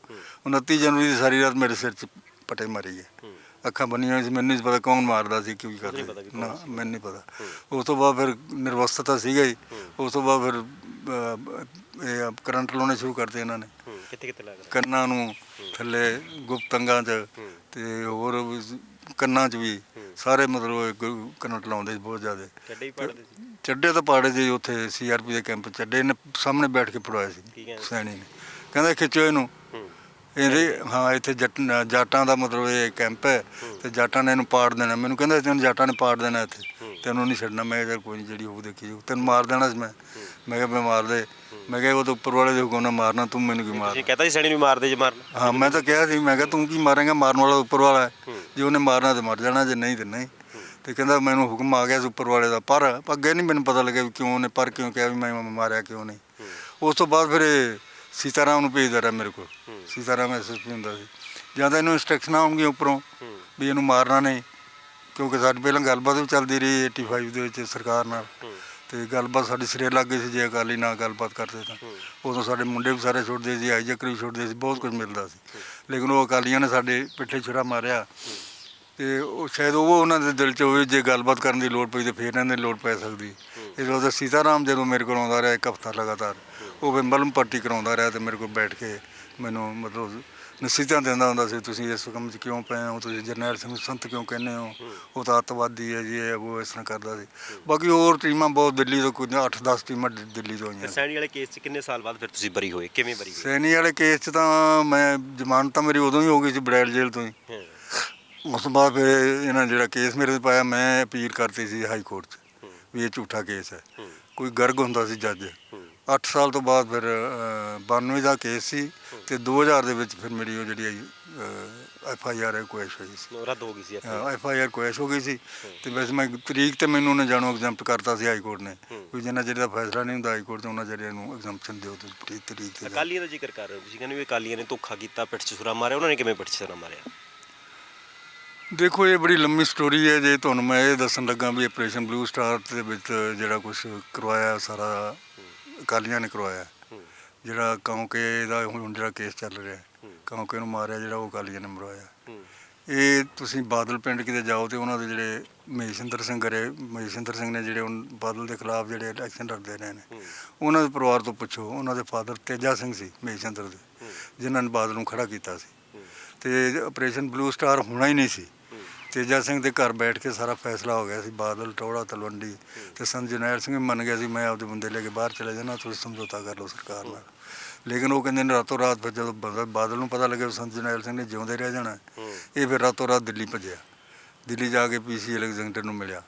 29 ਜਨਵਰੀ ਦੀ ਸਾਰੀ ਰਾਤ ਮੇਰੇ ਸਿਰ 'ਚ ਪੱਟੇ ਮਾਰੀ ਗਏ ਅੱਖਾਂ ਬੰਨੀਆਂ ਹੋਈਆਂ ਸੀ ਮੈਨੂੰ ਨਹੀਂ ਪਤਾ ਕੌਣ ਮਾਰਦਾ ਸੀ ਕੀ ਕਰਦੇ ਸੀ। ਨਾ। ਮੈਨੂੰ ਨਹੀਂ ਪਤਾ। ਉਸ ਤੋਂ ਬਾਅਦ ਫਿਰ ਨਿਰਵਸਤਾ ਸੀਗਾ ਹੀ। ਉਸ ਤੋਂ ਬਾਅਦ ਫਿਰ ਅਹ, ਇਹ ਕਰੰਟ ਲਾਉਣੇ ਸ਼ੁਰੂ ਕਰਤੇ ਇਹਨਾਂ ਨੇ। ਹੂੰ ਕਿੱਥੇ ਕਿੱਥੇ ਲੱਗ ਰਿਹਾ? ਕੰਨਾਂ ਨੂੰ ਥੱਲੇ ਗੁਪਤ ਅੰਗਾਂ 'ਚ ਤੇ ਹੋਰ ਵੀ ਕੰਨਾਂ 'ਚ ਵੀ। ਸਾਰੇ ਮਤਲਬ ਕਰੰਟ ਲਾਉਂਦੇ ਸੀ ਬਹੁਤ ਜ਼ਿਆਦਾ। ਚੱਡੇ ਹੀ ਪੜਦੇ ਸੀ? ਚੱਡੇ ਤਾਂ ਪਾੜੇ ਜੀ ਉੱਥੇ ਸੀਆਰਪੀ ਦੇ ਕੈਂਪ ਚੱਡੇ ਨੇ ਸਾਹਮਣੇ ਬੈਠ ਕੇ ਪੜਵਾਇਆ ਕੀ ਸੀ? ਸੈਣੀ ਨੇ। ਕਹਿੰਦਾ ਖਿੱਚੋ ਇਹਨੂੰ। ਇਹਦੇ ਹਾਂ ਇੱਥੇ ਜੱਟ ਜਾਟਾਂ ਦਾ ਮਤਲਬ ਇਹ ਕੈਂਪ ਹੈ ਤੇ ਜਾਟਾਂ ਨੇ ਇਹਨੂੰ ਪਾੜ ਦੇਣਾ। ਮੈਨੂੰ ਕਹਿੰਦਾ ਤੈਨੂੰ ਜਾਟਾਂ ਨੇ ਪਾੜ ਦੇਣਾ ਇੱਥੇ। ਤੈਨੂੰ ਨਹੀਂ ਛੱਡਣਾ। ਮੈਂ ਕਿਹਾ ਕੋਈ ਨਹੀਂ ਜਿਹੜੀ ਹੋਊ ਦੇਖੀ ਜਾਊ। ਤੈਨੂੰ ਮਾਰ ਦੇਣਾ ਸੀ ਮੈਂ। ਮੈਂ ਕਿਹਾ ਮੈਂ ਮਾਰ ਦੇ ਮੈਂ ਕਿਹਾ ਉਹ ਤਾਂ ਉੱਪਰ ਵਾਲੇ ਦੇ ਹੁਕਮ ਨਾਲ ਮਾਰਨਾ ਤੂੰ ਮੈਨੂੰ ਕੀ ਮਾਰਨਾ? ਤੁਸੀਂ ਕਹਤਾ ਸੀ ਸੈਣੀ ਨੂੰ ਮਾਰਦੇ ਜੇ ਮਾਰਨਾ। ਹਾਂ ਮੈਂ ਤਾਂ ਕਿਹਾ ਸੀ। ਮੈਂ ਕਿਹਾ ਤੂੰ ਕੀ ਮਾਰੇਂਗਾ? ਮਾਰਨ ਵਾਲਾ ਉੱਪਰ ਵਾਲਾ ਹੈ। ਜੇ ਉਹਨੇ ਮਾਰਨਾ ਤੇ ਮਰ ਜਾਣਾ ਜੇ ਨਹੀਂ ਤੇ ਨਹੀਂ। ਤੇ ਕਹਿੰਦਾ ਮੈਨੂੰ ਹੁਕਮ ਆ ਗਿਆ ਸੀ ਉੱਪਰ ਵਾਲੇ ਦਾ। ਪਰ ਅੱਗੇ ਨਹੀਂ ਮੈਨੂੰ ਪਤਾ ਲੱਗਿਆ ਕਿਉਂ ਉਹਨੇ ਪਰ ਕਿਉਂ ਕਿਹਾ ਵੀ ਮੈਂ ਮਾਰਿਆ ਕਿਉਂ ਨਹੀਂ? ਉਸ ਤੋਂ ਬਾਅਦ ਫਿਰ ਇਹ ਸੀਤਾਰਾਮ ਨੂੰ ਭੇਜਦਾ ਰਿਹਾ ਮੇਰੇ ਕੋਲ। ਸੀਤਾਰਾਮ ਐਸਐਸਪੀ ਹੁੰਦਾ ਸੀ। ਜਾਂ ਤਾਂ ਇਹਨੂੰ ਇਨਸਟਰਕਸ਼ਨਾਂ ਆਉਣਗੀਆਂ ਉੱਪਰੋਂ ਵੀ ਇਹਨੂੰ ਮਾਰਨਾ ਨਹੀਂ ਕਿਉਂਕਿ ਸਾਡੀ ਪਹਿਲਾਂ ਗੱਲਬਾਤ ਵੀ ਚੱਲਦੀ ਰਹੀ 85 ਦੇ ਵਿੱਚ ਸਰਕਾਰ ਨਾਲ। ਤੇ ਗੱਲਬਾਤ ਸਾਡੀ ਸਿਰੇ ਲੱਗ ਗਈ ਸੀ ਜੇ ਅਕਾਲੀ ਨਾਲ ਗੱਲਬਾਤ ਕਰਦੇ ਤਾਂ। ਉਦੋਂ ਸਾਡੇ ਮੁੰਡੇ ਵੀ ਸਾਰੇ ਛੁੱਟਦੇ ਸੀ ਆਈ ਚੱਕਰ ਵੀ ਛੁੱਟਦੇ ਸੀ ਬਹੁਤ ਕੁਝ ਮਿਲਦਾ ਸੀ। ਲੇਕਿਨ ਉਹ ਅਕਾਲੀਆਂ ਨੇ ਸਾਡੇ ਪਿੱਠੇ ਛੁਰਾ ਮਾਰਿਆ। ਤੇ ਉਹ ਸ਼ਾਇਦ ਉਹ ਉਹਨਾਂ ਦੇ ਦਿਲ 'ਚ ਹੋਵੇ ਜੇ ਗੱਲਬਾਤ ਕਰਨ ਦੀ ਲੋੜ ਪਈ ਤੇ ਫਿਰ ਇਹਨਾਂ ਦੀ ਲੋੜ ਪੈ ਸਕਦੀ। ਇਸ ਵਾਰ ਸੀਤਾਰਾਮ ਜਦੋਂ ਮੇਰੇ ਕੋਲ ਆਉਂਦਾ ਰਿਹਾ ਇੱਕ ਹਫ਼ਤਾ ਲਗਾਤਾਰ। ਉਹ ਵੀ ਮਲਮ ਪੱਟੀ ਕਰਾਉਂਦਾ ਰਿਹਾ ਤੇ ਮੇਰੇ ਕੋਲ ਬੈਠ ਕੇ ਮੈਨੂੰ ਮਤਲਬ ਨਸੀਹਤਾਂ ਦਿੰਦਾ ਹੁੰਦਾ ਸੀ ਤੁਸੀਂ ਇਸ ਕੰਮ 'ਚ ਕਿਉਂ ਪਏ ਹੋ? ਤੁਸੀਂ ਜਰਨੈਲ ਸਿੰਘ ਸੰਤ ਕਿਉਂ ਕਹਿੰਦੇ ਹੋ? ਉਹ ਤਾਂ ਅੱਤਵਾਦੀ ਹੈ ਜੀ ਇਹ ਉਹ ਇਸ ਤਰ੍ਹਾਂ ਕਰਦਾ ਸੀ। ਬਾਕੀ ਹੋਰ ਟੀਮਾਂ ਬਹੁਤ ਦਿੱਲੀ ਤੋਂ ਕੁਝ 8-10 ਟੀਮਾਂ ਦਿ- ਦਿੱਲੀ ਤੋਂ ਆਈਆਂ। ਸੈਣੀ ਵਾਲੇ ਕੇਸ 'ਚ ਕਿੰਨੇ ਸਾਲ ਬਾਅਦ ਫਿਰ ਤੁਸੀਂ ਬਰੀ ਹੋਏ? ਕਿਵੇਂ ਬਰੀ ਹੋਏ? ਸੈਣੀ ਵਾਲੇ ਕੇਸ 'ਚ ਤਾਂ ਮੈਂ ਜ਼ਮਾਨਤ ਤਾਂ ਮੇਰੀ ਉਦੋਂ ਹੀ ਹੋ ਗਈ ਸੀ ਬੜੈਲ ਜੇਲ੍ਹ ਤੋਂ ਹੀ। ਹਾਂ। ਉਸ ਤੋਂ ਬਾਅਦ ਫਿਰ ਇਹਨਾਂ ਜਿਹੜਾ ਕੇਸ ਮੇਰੇ ਤੇ ਪਾਇਆ ਮੈਂ ਅਪੀਲ ਕਰਤੀ ਸੀ ਹਾਈ ਕੋਰਟ 'ਚ ਵੀ ਇਹ ਝੂਠਾ ਕੇਸ ਹੈ। ਹੂੰ। ਕੋਈ ਗਰਗ ਹੁੰਦਾ ਸੀ ਜੱਜ। ਹੂੰ। 8 ਸਾਲ ਤੋਂ ਬਾਅਦ ਫਿਰ ਅ, 92 ਦਾ ਕੇਸ ਸੀ ਤੇ 2000 ਦੇ ਵਿੱਚ ਫਿਰ ਮੇਰੀ ਉਹ ਜਿਹੜੀ ਐਫ ਆਈ ਆਰ ਕੁਐਸ਼ ਹੋਈ ਸੀ। ਰੱਦ ਹੋ ਗਈ ਸੀ ਐਫ ਆਈ ਆਰ ਕੁਐਸ਼ ਹੋ ਗਈ ਸੀ ਤੇ ਵੈਸੇ ਮੈਂ ਤਰੀਕ ਤੇ ਮੈਨੂੰ ਉਹਨੇ ਜਾਣੋ ਐਗਜ਼ੈਂਪਟ ਕਰਤਾ ਸੀ ਹਾਈ ਕੋਰਟ ਨੇ। ਵੀ ਜਿੰਨਾ ਚਿਰ ਦਾ ਫੈਸਲਾ ਨਹੀਂ ਹੁੰਦਾ ਹਾਈ ਕੋਰਟ ਤੇ ਉਹਨਾਂ ਜਿਹੜੇ ਨੂੰ ਐਗਜ਼ੈਂਪਸ਼ਨ ਦਿਓ ਤੇ ਤਰੀਕ ਤਰੀਕ ਤੇ। ਅਕਾਲੀਆਂ ਦਾ ਜ਼ਿਕਰ ਕਰ ਰਹੇ ਹੋ ਤੁਸੀਂ ਕਹਿੰਦੇ ਵੀ ਅਕਾਲੀਆਂ ਨੇ ਧੋਖਾ ਕੀਤਾ ਪਿੱਠ 'ਚ ਛੁਰਾ ਮਾਰਿਆ ਉਹਨਾਂ ਨੇ ਕਿਵੇਂ ਪਿੱਠ 'ਚ ਛੁਰਾ ਮਾਰਿਆ? ਦੇਖੋ ਇਹ ਬੜੀ ਲੰਮੀ ਸਟੋਰੀ ਹੈ ਜੇ ਤੁਹਾਨੂੰ ਮੈਂ ਇਹ ਦੱਸਣ ਲੱਗਾ ਵੀ ਆਪਰੇਸ਼ਨ ਬਲੂ ਸਟਾਰ ਦੇ ਵਿੱਚ ਜਿਹੜਾ ਕੁਝ ਕਰਵਾਇਆ ਸਾਰਾ ਅਕਾਲੀਆਂ ਨੇ ਕਰਵਾਇਆ। ਜਿਹੜਾ ਕੌਂਕੇ ਦਾ ਹੁਣ ਜਿਹੜਾ ਕੇਸ ਚੱਲ ਰਿਹਾ ਹੂੰ। ਕੌਂਕੇ ਨੂੰ ਮਾਰਿਆ ਜਿਹੜਾ ਉਹ ਅਕਾਲੀਆਂ ਨੇ ਮਰਵਾਇਆ। ਇਹ ਤੁਸੀਂ ਬਾਦਲ ਪਿੰਡ ਕਿਤੇ ਜਾਓ ਤੇ ਉਹਨਾਂ ਦੇ ਜਿਹੜੇ ਮਹੇਸ਼ਿੰਦਰ ਸਿੰਘ ਗਰੇ ਮਹੇਸ਼ਿੰਦਰ ਸਿੰਘ ਨੇ ਜਿਹੜੇ ਹੁਣ ਬਾਦਲ ਦੇ ਖਿਲਾਫ ਜਿਹੜੇ ਇਲੈਕਸ਼ਨ ਲੜਦੇ ਰਹੇ ਨੇ। ਉਹਨਾਂ ਦੇ ਪਰਿਵਾਰ ਤੋਂ ਪੁੱਛੋ ਉਹਨਾਂ ਦੇ ਫਾਦਰ ਤੇਜਾ ਸਿੰਘ ਸੀ ਮਹੇਸ਼ਿੰਦਰ ਦੇ। ਜਿਨ੍ਹਾਂ ਨੇ ਬਾਦਲ ਨੂੰ ਖੜਾ ਕੀਤਾ ਸੀ। ਤੇ ਆਪਰੇਸ਼ਨ ਬਲੂ ਸਟਾਰ ਹੋਣਾ ਹੀ ਨਹੀਂ ਸੀ। ਤੇਜਾ ਸਿੰਘ ਦੇ ਘਰ ਬੈਠ ਕੇ ਸਾਰਾ ਫੈਸਲਾ ਹੋ ਗਿਆ ਸੀ, ਬਾਦਲ ਟੋੜਾ ਤਲਵੰਡੀ ਤੇ ਸੰਤ ਜਰਨੈਲ ਸਿੰਘ ਮੰਨ ਗਿਆ ਸੀ, ਮੈਂ ਆਪਦੇ ਬੰਦੇ ਲੈ ਕੇ ਬਾਹਰ ਚਲੇ ਜਾਣਾ ਤੁਸੀਂ ਸਮਝੌਤਾ ਕਰ ਲਓ ਸਰਕਾਰ ਨਾਲ। ਲੇਕਿਨ ਉਹ ਕਹਿੰਦੇ ਨੇ ਰਾਤੋਂ ਰਾਤ ਫਿਰ ਜਦੋਂ ਬੰਦਾ ਬਾਦਲ ਨੂੰ ਪਤਾ ਲੱਗਿਆ ਵੀ ਸੰਤ ਜਰਨੈਲ ਸਿੰਘ ਨੇ ਜਿਉਂਦੇ ਰਹਿ ਜਾਣਾ, ਇਹ ਫਿਰ ਰਾਤੋਂ ਰਾਤ ਦਿੱਲੀ ਭੱਜਿਆ। ਦਿੱਲੀ ਜਾ ਕੇ ਪੀਸੀ ਅਲੈਗਜ਼ੈਂਡਰ ਨੂੰ ਮਿਲਿਆ,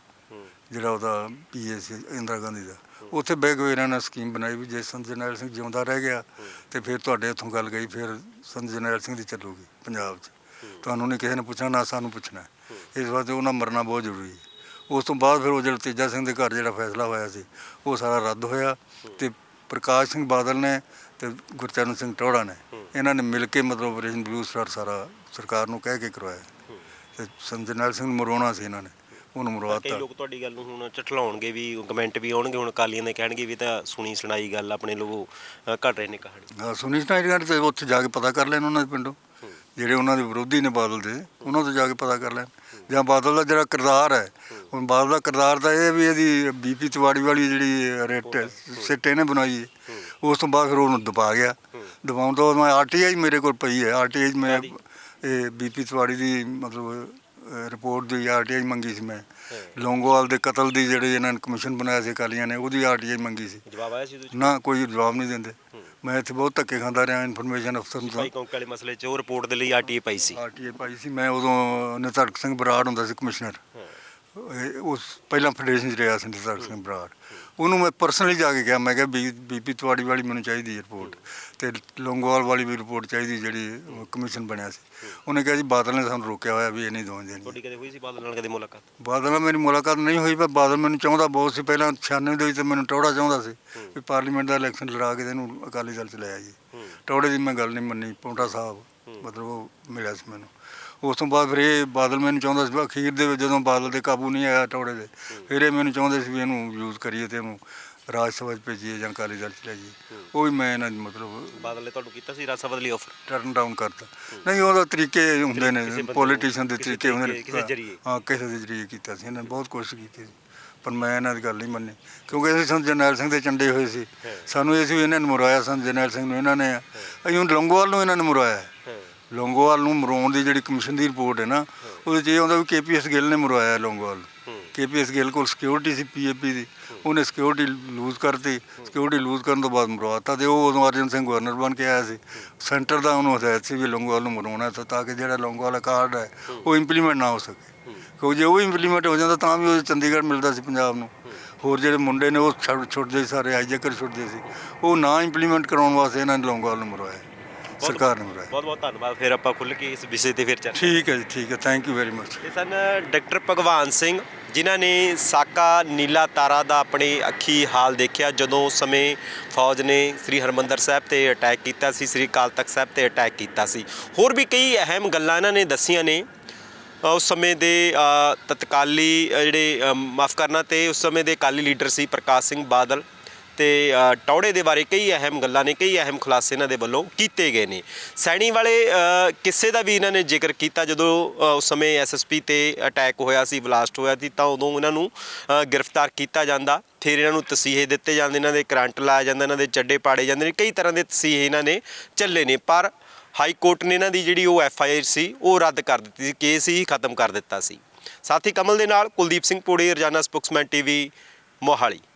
ਜਿਹੜਾ ਉਹਦਾ ਪੀਏ ਸੀ, ਇੰਦਰਾ ਗਾਂਧੀ ਦਾ। ਉੱਥੇ ਬਹਿ ਕੇ ਇਹਨਾਂ ਨੇ ਸਕੀਮ ਬਣਾਈ ਵੀ ਜੇ ਸੰਤ ਜਰਨੈਲ ਸਿੰਘ ਜਿਉਂਦਾ ਰਹਿ ਗਿਆ ਤੇ ਫਿਰ ਤੁਹਾਡੇ ਉੱਥੋਂ ਗੱਲ ਗਈ, ਫਿਰ ਸੰਤ ਜਰਨੈਲ ਸਿੰਘ ਦੀ ਚੱਲੂਗੀ ਪੰਜਾਬ 'ਚ। ਤੁਹਾਨੂੰ ਨਹੀਂ ਕਿਸੇ ਨੇ ਪੁੱਛਣਾ ਨਾ ਸਾਨੂੰ ਪੁੱਛਣਾ ਇਸ ਵਾਸਤੇ ਉਹਨਾਂ ਮਰਨਾ ਬਹੁਤ ਜ਼ਰੂਰੀ ਹੈ। ਉਸ ਤੋਂ ਬਾਅਦ ਫਿਰ ਉਹ ਜਿਹੜਾ ਤੇਜਾ ਸਿੰਘ ਦੇ ਘਰ ਜਿਹੜਾ ਫੈਸਲਾ ਹੋਇਆ ਸੀ ਉਹ ਸਾਰਾ ਰੱਦ ਹੋਇਆ ਤੇ ਪ੍ਰਕਾਸ਼ ਸਿੰਘ ਬਾਦਲ ਨੇ ਤੇ ਗੁਰਚਰਨ ਸਿੰਘ ਟੋੜਾ ਨੇ ਇਹਨਾਂ ਨੇ ਮਿਲ ਕੇ ਮਤਲਬ ਆਪਰੇਸ਼ਨ ਬਲੂ ਸਟਾਰ ਸਾਰਾ ਸਰਕਾਰ ਨੂੰ ਕਹਿ ਕੇ ਕਰਵਾਇਆ। ਤੇ ਸੰਤ ਜਰਨੈਲ ਸਿੰਘ ਨੂੰ ਮਰਵਾਉਣਾ ਸੀ ਇਹਨਾਂ ਨੇ ਉਹਨੂੰ ਕਈ ਮਰਵਾਤਾ ਲੋਕ ਤੁਹਾਡੀ ਗੱਲ ਨੂੰ ਹੁਣ ਝਟਲਾਉਣਗੇ ਵੀ ਕਮੈਂਟ ਵੀ ਆਉਣਗੇ ਹੁਣ ਅਕਾਲੀਆਂ ਦੇ ਕਹਿਣਗੇ ਵੀ ਤਾਂ ਸੁਣੀ ਸੁਣਾਈ ਗੱਲ ਆਪਣੇ ਲੋਕ ਘਟ ਰਹੇ ਨੇ ਕਹਾਣੀ। ਹਾਂ ਸੁਣੀ ਸਟਾਈਲ ਤੇ ਉੱਥੇ ਜਾ ਕੇ ਪਤਾ ਕਰ ਲੈਣ ਉਹਨਾਂ ਦੇ ਪਿੰਡੋਂ। ਜਿਹੜੇ ਉਹਨਾਂ ਦੇ ਵਿਰੋਧੀ ਨੇ ਬਾਦਲ ਦੇ ਉਹਨਾਂ ਤੋਂ ਜਾ ਕੇ ਪਤਾ ਕਰ ਲੈਣ। ਜਾਂ ਬਾਦਲ ਦਾ ਜਿਹੜਾ ਕਿਰਦਾਰ ਹੈ ਹੁਣ ਬਾਦਲ ਦਾ ਕਿਰਦਾਰ ਤਾਂ ਇਹ ਵੀ ਇਹਦੀ ਬੀਪੀ ਤਿਵਾੜੀ ਵਾਲੀ ਜਿਹੜੀ ਰੇਟ ਸਿੱਟੇ ਨੇ ਬਣਾਈ ਹੈ। ਉਸ ਤੋਂ ਬਾਅਦ ਫਿਰ ਉਹਨੂੰ ਦਬਾ ਗਿਆ। ਦਬਾਉਣ ਤੋਂ ਮੈਂ ਆਰਟੀਆਈ ਮੇਰੇ ਕੋਲ ਪਈ ਹੈ। ਆਰਟੀਆਈ ਮੈਂ ਇਹ ਬੀਪੀ ਤਿਵਾੜੀ ਦੀ ਮਤਲਬ ਰਿਪੋਰਟ ਦੀ ਆਰਟੀਆਈ ਮੰਗੀ ਸੀ ਮੈਂ। ਲੌਂਗੋਵਾਲ ਦੇ ਕਤਲ ਦੀ ਜਿਹੜੇ ਇਹਨਾਂ ਨੇ ਕਮਿਸ਼ਨ ਬਣਾਇਆ ਸੀ ਅਕਾਲੀਆਂ ਨੇ ਉਹਦੀ ਆਰਟੀਆਈ ਮੰਗੀ ਸੀ। ਜਵਾਬ ਆਇਆ ਸੀ ਨਾ ਕੋਈ ਜਵਾਬ ਨਹੀਂ ਦਿੰਦੇ। ਮੈਂ ਇੱਥੇ ਬਹੁਤ ਧੱਕੇ ਖਾਂਦਾ ਰਿਹਾ ਇਨਫੋਰਮੇਸ਼ਨ ਅਫਸਰ ਤੋਂ। ਭਾਈ ਕੌਂਕੇ ਵਾਲੇ ਮਸਲੇ 'ਚ ਉਹ ਰਿਪੋਰਟ ਦੇ ਲਈ ਆਰਟੀਏ ਪਾਈ ਸੀ। ਆਰਟੀਏ ਪਾਈ ਸੀ। ਮੈਂ ਉਦੋਂ ਨਿਤਰਕ ਸਿੰਘ ਬਰਾੜ ਹੁੰਦਾ ਸੀ ਕਮਿਸ਼ਨਰ। ਇਹ ਉਸ ਪਹਿਲਾਂ ਫੈਡਰੇਸ਼ਨ 'ਚ ਰਿਹਾ ਸੀ ਨਿਤਰਕ ਸਿੰਘ ਬਰਾੜ। ਉਹਨੂੰ ਮੈਂ ਪਰਸਨਲੀ ਜਾ ਕੇ ਕਿਹਾ ਮੈਂ ਕਿਹਾ ਬੀ ਬੀਪੀ ਤੁਹਾਡੀ ਵਾਲੀ ਮੈਨੂੰ ਚਾਹੀਦੀ ਹੈ ਰਿਪੋਰਟ ਤੇ ਲੌਂਗੋਵਾਲ ਵਾਲੀ ਵੀ ਰਿਪੋਰਟ ਚਾਹੀਦੀ ਜਿਹੜੀ ਕਮਿਸ਼ਨ ਬਣਿਆ ਸੀ। ਉਹਨੇ ਕਿਹਾ ਜੀ ਬਾਦਲ ਨੇ ਸਾਨੂੰ ਰੋਕਿਆ ਹੋਇਆ ਵੀ ਇਹ ਨਹੀਂ ਦੋਣ ਦੇਣੀ ਤੁਹਾਡੀ ਕਦੇ ਹੋਈ ਸੀ ਬਾਦਲ ਨਾਲ ਕਦੇ ਮੁਲਾਕਾਤ? ਬਾਦਲ ਨਾਲ ਮੇਰੀ ਮੁਲਾਕਾਤ ਨਹੀਂ ਹੋਈ ਪਰ ਬਾਦਲ ਮੈਨੂੰ ਚਾਹੁੰਦਾ ਬਹੁਤ ਸੀ। ਪਹਿਲਾਂ 96 ਦੇ ਵਿੱਚ ਤੇ ਮੈਨੂੰ ਟੌੜਾ ਚਾਹੁੰਦਾ ਸੀ ਵੀ ਪਾਰਲੀਮੈਂਟ ਦਾ ਇਲੈਕਸ਼ਨ ਲੜਾ ਕੇ ਤੇ ਇਹਨੂੰ ਅਕਾਲੀ ਦਲ ਚ ਲੈ ਆਈਏ। ਟੌੜੇ ਦੀ ਮੈਂ ਗੱਲ ਨਹੀਂ ਮੰਨੀ ਪੌਂਟਾ ਸਾਹਿਬ ਮਤਲਬ ਉਹ ਮਿਲਿਆ ਸੀ ਮੈਨੂੰ। ਉਸ ਤੋਂ ਬਾਅਦ ਫਿਰ ਇਹ ਬਾਦਲ ਮੈਨੂੰ ਚਾਹੁੰਦਾ ਸੀ ਅਖੀਰ ਦੇ ਵਿੱਚ ਜਦੋਂ ਬਾਦਲ ਦੇ ਕਾਬੂ ਨਹੀਂ ਆਇਆ ਟੌੜੇ ਦੇ ਫਿਰ ਇਹ ਮੈਨੂੰ ਚਾਹੁੰਦੇ ਸੀ ਵੀ ਇਹਨੂੰ ਯੂਜ਼ ਕਰੀਏ ਤੇ ਇਹਨੂੰ ਰਾਜ ਸਭਾ 'ਚ ਭੇਜੀਏ ਜਾਂ ਅਕਾਲੀ ਦਲ ਚ ਲੈ ਜਾਈਏ। ਉਹ ਵੀ ਮੈਂ ਇਹਨਾਂ ਦੀ ਮਤਲਬ ਬਾਦਲ ਨੇ ਤੁਹਾਨੂੰ ਕੀਤਾ ਸੀ ਰਾਜ ਸਭਾ ਦੇ ਲਈ ਆਫਰ ਟਰਨ ਡਾਊਨ ਕਰਤਾ। ਨਹੀਂ ਉਹਦਾ ਤਰੀਕੇ ਹੁੰਦੇ ਨੇ ਪੋਲੀਟੀਸ਼ੀਅਨ ਦੇ ਤਰੀਕੇ ਹੁੰਦੇ ਨੇ। ਤਰੀਕੇ- ਕਿਸੇ ਜ਼ਰੀਏ। ਹਾਂ ਕਿਸੇ ਦੇ ਜਰੀਏ ਕੀਤਾ ਸੀ ਇਹਨਾਂ ਨੇ ਬਹੁਤ ਕੋਸ਼ਿਸ਼ ਕੀਤੀ ਸੀ। ਪਰ ਮੈਂ ਇਹਨਾਂ ਦੀ ਗੱਲ ਨਹੀਂ ਮੰਨੀ ਕਿਉਂਕਿ ਅਸੀਂ ਸੰਤ ਜਰਨੈਲ ਸਿੰਘ ਦੇ ਚੰਡੇ ਹੋਏ ਸੀ। ਸਾਨੂੰ ਇਹ ਸੀ ਵੀ ਇਹਨਾਂ ਨੇ ਮੁਰਾਇਆ ਸੰਤ ਜਰਨੈਲ ਸਿੰਘ ਨੂੰ ਇਹਨਾਂ ਨੇ ਅਸੀਂ ਲੰਗੋਵਾਲ ਨੂੰ ਇਹਨਾਂ ਨੇ ਮੁਰਾਇਆ ਲੰਗੋਵਾਲ ਨੂੰ ਮਰਾਉਣ ਦੀ ਜਿਹੜੀ ਕਮਿਸ਼ਨ ਦੀ ਰਿਪੋਰਟ ਹੈ ਨਾ ਉਹਦੇ 'ਚ ਇਹ ਆਉਂਦਾ ਵੀ ਕੇਪੀਐਸ ਗਿੱਲ ਨੇ ਮਰਵਾਇਆ ਲੰਗੋਵਾਲ। ਕੇਪੀਐਸ ਗਿੱਲ ਕੋਲ ਸਿਕਿਉਰਿਟੀ ਸੀ ਪੀਏਪੀ ਦੀ। ਉਹਨੇ ਸਿਕਿਉਰਿਟੀ ਲੂਜ਼ ਕਰਤੀ। ਸਿਕਿਉਰਿਟੀ ਲੂਜ਼ ਕਰਨ ਤੋਂ ਬਾਅਦ ਮਰਵਾਤਾ ਤੇ ਉਹ ਉਦੋਂ ਅਰਜਨ ਸਿੰਘ ਗਵਰਨਰ ਬਣ ਕੇ ਆਇਆ ਸੀ। ਸੈਂਟਰ ਦਾ ਉਹਨੂੰ ਹਦਾਇਤ ਸੀ ਵੀ ਲੰਗੋਵਾਲ ਨੂੰ ਮਰਵਾਉਣਾ ਤਾਂ ਤਾਂ ਕਿ ਜਿਹੜਾ ਲੰਗੋਵਾਲ ਕਾਰਡ ਹੈ ਉਹ ਇੰਪਲੀਮੈਂਟ ਨਾ ਹੋ ਸਕੇ। ਕਿਉਂਕਿ ਜੇ ਉਹ ਇੰਪਲੀਮੈਂਟ ਹੋ ਜਾਂਦਾ ਤਾਂ ਵੀ ਉਹ ਚੰਡੀਗੜ੍ਹ ਮਿਲਦਾ ਸੀ ਪੰਜਾਬ ਨੂੰ। ਹੋਰ ਜਿਹੜੇ ਮੁੰਡੇ ਨੇ ਉਹ ਛੱਡ ਛੁੱਟਦੇ ਸਾਰੇ ਹਾਈਜੈਕਰ ਛੁੱਟਦੇ ਸੀ। ਉਹ ਨਾ ਇੰਪਲੀਮੈਂਟ ਕਰਾਉਣ ਵਾਸਤੇ ਇਹਨਾਂ ਨੇ ਲੌਂਗੋਵਾਲ ਨੂੰ ਮਰਵਾਇਆ। ਸਰਕਾਰ ਨੇ ਮਰਵਾਇਆ ਬਹੁਤ ਬਹੁਤ ਧੰਨਵਾਦ। ਫਿਰ ਆਪਾਂ ਖੁੱਲ ਕੇ ਇਸ ਵਿਸ਼ੇ ਤੇ ਫਿਰ ਚਰਚਾ ਠੀਕ ਹੈ ਜੀ ਠੀਕ ਹੈ। ਥੈਂਕ ਯੂ ਵੈਰੀ ਮਚ ਇਹ ਸਨ ਡਾਕਟਰ ਭਗਵਾਨ ਸਿੰਘ ਜਿਨ੍ਹਾਂ ਨੇ ਸਾਕਾ ਨੀਲਾ ਤਾਰਾ ਦਾ ਆਪਣੇ ਅੱਖੀ ਹਾਲ ਦੇਖਿਆ ਜਦੋਂ ਉਸ ਸਮੇਂ ਫੌਜ ਨੇ ਸ੍ਰੀ ਹਰਮੰਦਰ ਸਾਹਿਬ ਤੇ ਅਟੈਕ ਕੀਤਾ ਸੀ ਸ੍ਰੀ ਅਕਾਲ ਤਖਤ ਸਾਹਿਬ ਤੇ ਅਟੈਕ ਕੀਤਾ ਸੀ। ਹੋਰ ਵੀ ਕਈ ਅਹਿਮ ਗੱਲਾਂ ਇਹਨਾਂ ਨੇ ਦੱਸੀਆਂ ਨੇ। ਉਸ ਸਮੇਂ ਦੇ ਤਤਕਾਲੀ ਜਿਹੜੇ ਮਾਫ ਕਰਨਾ ਤੇ ਉਸ ਸਮੇਂ ਦੇ ਅਕਾਲੀ ਲੀਡਰ ਸੀ ਪ੍ਰਕਾਸ਼ ਸਿੰਘ ਬਾਦਲ। ਤੇ ਟੌੜੇ ਦੇ ਬਾਰੇ ਕਈ ਅਹਿਮ ਗੱਲਾਂ ਨੇ, ਕਈ ਅਹਿਮ ਖੁਲਾਸੇ ਇਹਨਾਂ ਦੇ ਵੱਲੋਂ ਕੀਤੇ ਗਏ ਨੇ। ਸੈਣੀ ਵਾਲੇ ਕਿਸੇ ਦਾ ਵੀ ਇਹਨਾਂ ਨੇ ਜ਼ਿਕਰ ਕੀਤਾ ਜਦੋਂ ਉਸ ਸਮੇਂ ਐਸਐਸਪੀ ਤੇ ਅਟੈਕ ਹੋਇਆ ਸੀ, ਬਲਾਸਟ ਹੋਇਆ ਸੀ, ਤਾਂ ਉਦੋਂ ਇਹਨਾਂ ਨੂੰ ਗ੍ਰਿਫਤਾਰ ਕੀਤਾ ਜਾਂਦਾ। ਫਿਰ ਇਹਨਾਂ ਨੂੰ ਤਸੀਹੇ ਦਿੱਤੇ ਜਾਂਦੇ, ਇਹਨਾਂ ਦੇ ਕਰੰਟ ਲਾਇਆ ਜਾਂਦਾ, ਇਹਨਾਂ ਦੇ ਚੱਡੇ ਪਾੜੇ ਜਾਂਦੇ ਨੇ, ਕਈ ਤਰ੍ਹਾਂ ਦੇ ਤਸੀਹੇ ਇਹਨਾਂ ਨੇ ਚੱਲੇ ਨੇ। ਪਰ ਹਾਈ ਕੋਰਟ ਨੇ ਇਹਨਾਂ ਦੀ ਜਿਹੜੀ ਉਹ ਐਫ ਆਈ ਆਰ ਸੀ, ਉਹ ਰੱਦ ਕਰ ਦਿੱਤੀ ਸੀ, ਕੇਸ ਹੀ ਖਤਮ ਕਰ ਦਿੱਤਾ ਸੀ। ਸਾਥੀ ਕਮਲ ਦੇ ਨਾਲ ਕੁਲਦੀਪ ਸਿੰਘ ਪੋੜੀ, ਰਜਾਨਾ ਸਪੋਕਸਮੈਨ ਟੀਵੀ, ਮੋਹਾਲੀ।